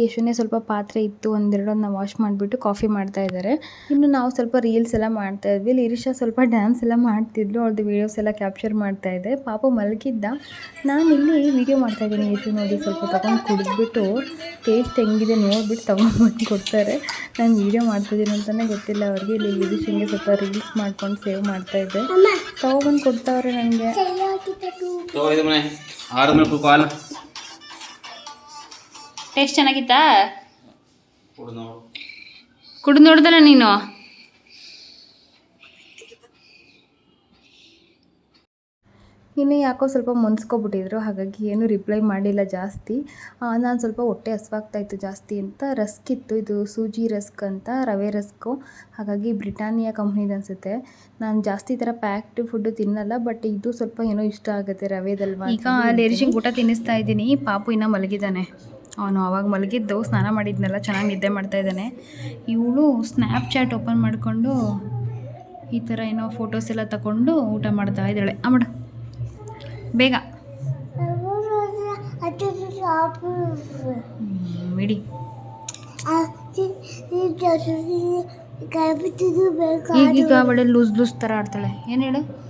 ಯಶುನೇ ಸ್ವಲ್ಪ ಪಾತ್ರೆ ಇತ್ತು ಒಂದೆರಡನ್ನ ವಾಶ್ ಮಾಡಿಬಿಟ್ಟು ಕಾಫಿ ಮಾಡ್ತಾ ಇದ್ದಾರೆ. ಇನ್ನು ನಾವು ಸ್ವಲ್ಪ ರೀಲ್ಸ್ ಎಲ್ಲ ಮಾಡ್ತಾ ಇದ್ವಿ. ಲಿರಿಷಾ ಸ್ವಲ್ಪ ಡ್ಯಾನ್ಸ್ ಎಲ್ಲ ಮಾಡ್ತಿದ್ಲು. ಅವ್ರದ್ದು ವೀಡಿಯೋಸ್ ಎಲ್ಲ ಕ್ಯಾಪ್ಚರ್ ಮಾಡ್ತಾ ಇದ್ದೆ ಪಾಪ ಮಲಗಿದ್ದ. ನಾನು ಇಲ್ಲಿ ವೀಡಿಯೋ ಮಾಡ್ತಾ ಇದ್ದೀನಿ. ಯಶು ನೋಡಿ ಸ್ವಲ್ಪ ತಗೊಂಡು ಕುಡಿದ್ಬಿಟ್ಟು ಟೇಸ್ಟ್ ಹೆಂಗಿದೆ ನೋಡ್ಬಿಟ್ಟು ತೊಗೊಂಡ್ಬಂದು ಕೊಡ್ತಾರೆ. ನಾನು ವೀಡಿಯೋ ಮಾಡ್ತಿದ್ದೀನಿ ಅಂತಲೇ ಗೊತ್ತಿಲ್ಲ ಅವ್ರಿಗೆ. ಇಲ್ಲಿ ಲಿರಿಷನ್ಗೆ ಸ್ವಲ್ಪ ರೀಲ್ಸ್ ಮಾಡ್ಕೊಂಡು ಸೇವ್ ಮಾಡ್ತಾ ಇದ್ದೆ ತೊಗೊಬಂದು ಕೊಡ್ತಾವ್ರೆ ನನಗೆ ಟೇಸ್ಟ್ ಚೆನ್ನಾಗಿತ್ತಾ? ಕುಡ್ದು ನೋಡು. ಕುಡಿದು ನೋಡ್ದಲ್ಲ ನೀನು? ಇನ್ನು ಯಾಕೋ ಸ್ವಲ್ಪ ಮುನ್ಸ್ಕೊಬಿಟ್ಟಿದ್ರು ಹಾಗಾಗಿ ಏನು ರಿಪ್ಲೈ ಮಾಡಿಲ್ಲ ಜಾಸ್ತಿ. ನಾನು ಸ್ವಲ್ಪ ಹೊಟ್ಟೆ ಹಸ್ವಾಗ್ತಾಯಿತ್ತು ಜಾಸ್ತಿ ಅಂತ. ರಸ್ಕ್ ಇತ್ತು ಇದು ಸೂಜಿ ರಸ್ಕ್ ಅಂತ ರವೆ ರಸ್ಕು. ಹಾಗಾಗಿ ಬ್ರಿಟಾನಿಯಾ ಕಂಪ್ನಿದು ಅನಿಸುತ್ತೆ. ನಾನು ಜಾಸ್ತಿ ಈ ಥರ ಪ್ಯಾಕ್ಡ್ ಫುಡ್ಡು ತಿನ್ನಲ್ಲ ಬಟ್ ಇದು ಸ್ವಲ್ಪ ಏನೋ ಇಷ್ಟ ಆಗುತ್ತೆ ರವೆದಲ್ವಾ ಈಗ ಲೇರಿಶಿಂಗ್ ಊಟ ತಿನ್ನಿಸ್ತಾ ಇದ್ದೀನಿ. ಪಾಪು ಇನ್ನೂ ಮಲಗಿದ್ದಾನೆ ಅವನು ಅವಾಗ ಮಲಗಿದ್ದು ಸ್ನಾನ ಮಾಡಿದ್ನೆಲ್ಲ ಚೆನ್ನಾಗಿ ನಿದ್ದೆ ಮಾಡ್ತಾ ಇದ್ದಾನೆ. ಇವಳು ಸ್ನ್ಯಾಪ್ಚಾಟ್ ಓಪನ್ ಮಾಡಿಕೊಂಡು ಈ ಥರ ಏನೋ ಫೋಟೋಸ್ ಎಲ್ಲ ತಗೊಂಡು ಊಟ ಮಾಡ್ತಾ ಇದ್ದಾಳೆ. ಆ ಮಾಡು. ಬೇಗ. ಬಿಡಿ. ಇಡಿ ಈಗೀಗ ಅವಳೆ ಲೂಸ್ ಲೂಸ್ ಥರ ಆಡ್ತಾಳೆ. ಏನು ಹೇಳು?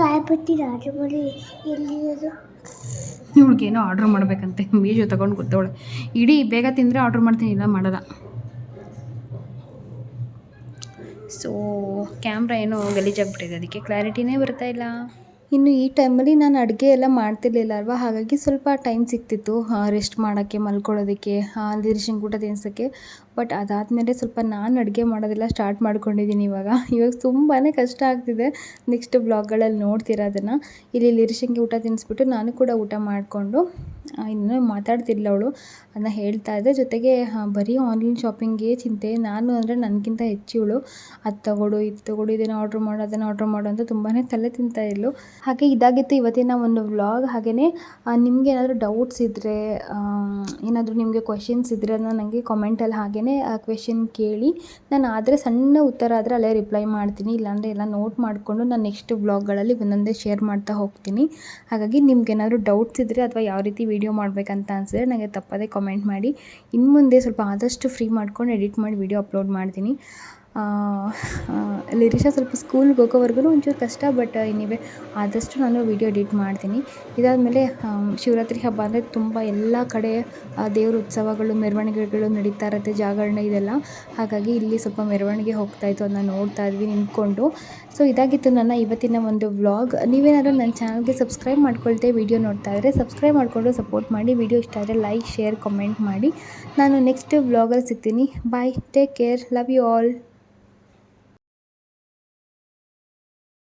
ಗಾಯಪಟ್ಟಿ ರಾಜಮೌಳಿ ಎಲ್ಲಿರೋದು ಇವಳಿಗೇನೋ ಆರ್ಡ್ರ್ ಮಾಡಬೇಕಂತೆ. ಮೀಶೋ ತಗೊಂಡು ಗೊತ್ತವಳೆ ಇಡೀ ಬೇಗ ತಿಂದರೆ ಆರ್ಡ್ರ್ ಮಾಡ್ತೀನಿ ಇಲ್ಲ ಮಾಡಲ್ಲ. ಸೊ ಕ್ಯಾಮ್ರಾ ಏನೋ ಗಲೀಜಾಗ್ಬಿಟ್ಟಿದೆ ಅದಕ್ಕೆ ಕ್ಲಾರಿಟಿನೇ ಬರ್ತಾ ಇಲ್ಲ. ಇನ್ನು ಈ ಟೈಮಲ್ಲಿ ನಾನು ಅಡುಗೆ ಎಲ್ಲ ಮಾಡ್ತಿರ್ಲಿಲ್ಲ ಅಲ್ವಾ? ಹಾಗಾಗಿ ಸ್ವಲ್ಪ ಟೈಮ್ ಸಿಗ್ತಿತ್ತು ರೆಸ್ಟ್ ಮಾಡೋಕ್ಕೆ ಮಲ್ಕೊಳ್ಳೋದಕ್ಕೆ ಅಲ್ಲಿ ಊಟ ತಿನ್ಸೋಕ್ಕೆ. ಬಟ್ ಅದಾದಮೇಲೆ ಸ್ವಲ್ಪ ನಾನು ಅಡುಗೆ ಮಾಡೋದೆಲ್ಲ ಸ್ಟಾರ್ಟ್ ಮಾಡ್ಕೊಂಡಿದ್ದೀನಿ ಇವಾಗ. ಇವಾಗ ತುಂಬಾ ಕಷ್ಟ ಆಗ್ತಿದೆ ನೆಕ್ಸ್ಟ್ ಬ್ಲಾಗ್ಗಳಲ್ಲಿ ನೋಡ್ತೀರಾ ಅದನ್ನು ಇಲ್ಲಿ ಲಿರಿಶಂಗೆ ಊಟ ತಿನ್ನಿಸ್ಬಿಟ್ಟು ನಾನು ಕೂಡ ಊಟ ಮಾಡಿಕೊಂಡು ಇನ್ನೂ ಮಾತಾಡ್ತಿಲ್ಲ ಅವಳು. ಅದನ್ನ ಹೇಳ್ತಾ ಇದ್ದೆ. ಜೊತೆಗೆ ಬರೀ ಆನ್ಲೈನ್ ಶಾಪಿಂಗ್ಗೆ ಚಿಂತೆ. ನಾನು ಅಂದರೆ ನನಗಿಂತ ಹೆಚ್ಚು ಇವಳು. ಅದು ತಗೊಡು, ಇದು ತಗೊಡು, ಇದನ್ನು ಆರ್ಡ್ರ್ ಮಾಡು, ಅದನ್ನು ಆರ್ಡ್ರ್ ಮಾಡು ಅಂತ ತುಂಬಾ ತಲೆ ತಿಂತಾ ಇದ್ಲು. ಹಾಗೆ ಇದಾಗಿತ್ತು ಇವತ್ತಿನ ಒಂದು ವ್ಲಾಗ್ ಹಾಗೆಯೇ ನಿಮಗೆ ಏನಾದರೂ ಡೌಟ್ಸ್ ಇದ್ದರೆ ಏನಾದರೂ ನಿಮಗೆ ಕ್ವೆಶನ್ಸ್ ಇದ್ದರೆ ಅದನ್ನ ನನಗೆ ಕಾಮೆಂಟಲ್ಲಿ ಹಾಗೆಯೇ ಆ ಕ್ವೆಶನ್ ಕೇಳಿ. ನಾನು ಆದರೆ ಸಣ್ಣ ಉತ್ತರ ಆದರೆ ಅಲ್ಲೇ ರಿಪ್ಲೈ ಮಾಡ್ತೀನಿ. ಇಲ್ಲಾಂದರೆ ಎಲ್ಲ ನೋಟ್ ಮಾಡಿಕೊಂಡು ನಾನು ನೆಕ್ಸ್ಟ್ ಬ್ಲಾಗ್ಗಳಲ್ಲಿ ಒಂದೊಂದೇ ಶೇರ್ ಮಾಡ್ತಾ ಹೋಗ್ತೀನಿ. ಹಾಗಾಗಿ ನಿಮ್ಗೆ ಏನಾದರೂ ಡೌಟ್ಸ್ ಇದ್ದರೆ ಅಥವಾ ಯಾವ ರೀತಿ ವೀಡಿಯೋ ಮಾಡಬೇಕಂತ ಅನಿಸಿದ್ರೆ ನನಗೆ ತಪ್ಪದೇ ಕಮೆಂಟ್ ಮಾಡಿ. ಇನ್ನು ಮುಂದೆ ಸ್ವಲ್ಪ ಆದಷ್ಟು ಫ್ರೀ ಮಾಡ್ಕೊಂಡು ಎಡಿಟ್ ಮಾಡಿ ವೀಡಿಯೋ ಅಪ್ಲೋಡ್ ಮಾಡ್ತೀನಿ. ಲಿರಿಷಾ ಸ್ವಲ್ಪ ಸ್ಕೂಲ್ಗೆ ಹೋಗೋವರೆಗೂ ಒಂಚೂರು ಕಷ್ಟ, ಬಟ್ ಎನಿವೆ ಆದಷ್ಟು ನಾನು ವೀಡಿಯೋ ಎಡಿಟ್ ಮಾಡ್ತೀನಿ. ಇದಾದಮೇಲೆ ಶಿವರಾತ್ರಿ ಹಬ್ಬ ಅಂದರೆ ತುಂಬ ಎಲ್ಲ ಕಡೆ ದೇವ್ರ ಉತ್ಸವಗಳು, ಮೆರವಣಿಗೆಗಳು ನಡೀತಾ ಇರುತ್ತೆ, ಜಾಗರಣೆ ಇದೆಲ್ಲ. ಹಾಗಾಗಿ ಇಲ್ಲಿ ಸ್ವಲ್ಪ ಮೆರವಣಿಗೆ ಹೋಗ್ತಾ ಇತ್ತು ಅದನ್ನ ನೋಡ್ತಾ ಇದ್ವಿ, ನಿಂತ್ಕೊಂಡು. ಸೊ ಇದಾಗಿತ್ತು ನನ್ನ ಇವತ್ತಿನ ಒಂದು ವ್ಲಾಗ್. ನೀವೇನಾದರೂ ನನ್ನ ಚಾನಲ್ಗೆ ಸಬ್ಸ್ಕ್ರೈಬ್ ಮಾಡ್ಕೊಳ್ತೆ ವೀಡಿಯೋ ನೋಡ್ತಾ ಇದ್ದರೆ ಸಬ್ಸ್ಕ್ರೈಬ್ ಮಾಡಿಕೊಂಡು ಸಪೋರ್ಟ್ ಮಾಡಿ. ವಿಡಿಯೋ ಇಷ್ಟ ಆದರೆ ಲೈಕ್, ಶೇರ್, ಕಮೆಂಟ್ ಮಾಡಿ. ನಾನು ನೆಕ್ಸ್ಟ್ ವ್ಲಾಗಲ್ಲಿ ಸಿಗ್ತೀನಿ. Bye take care love you all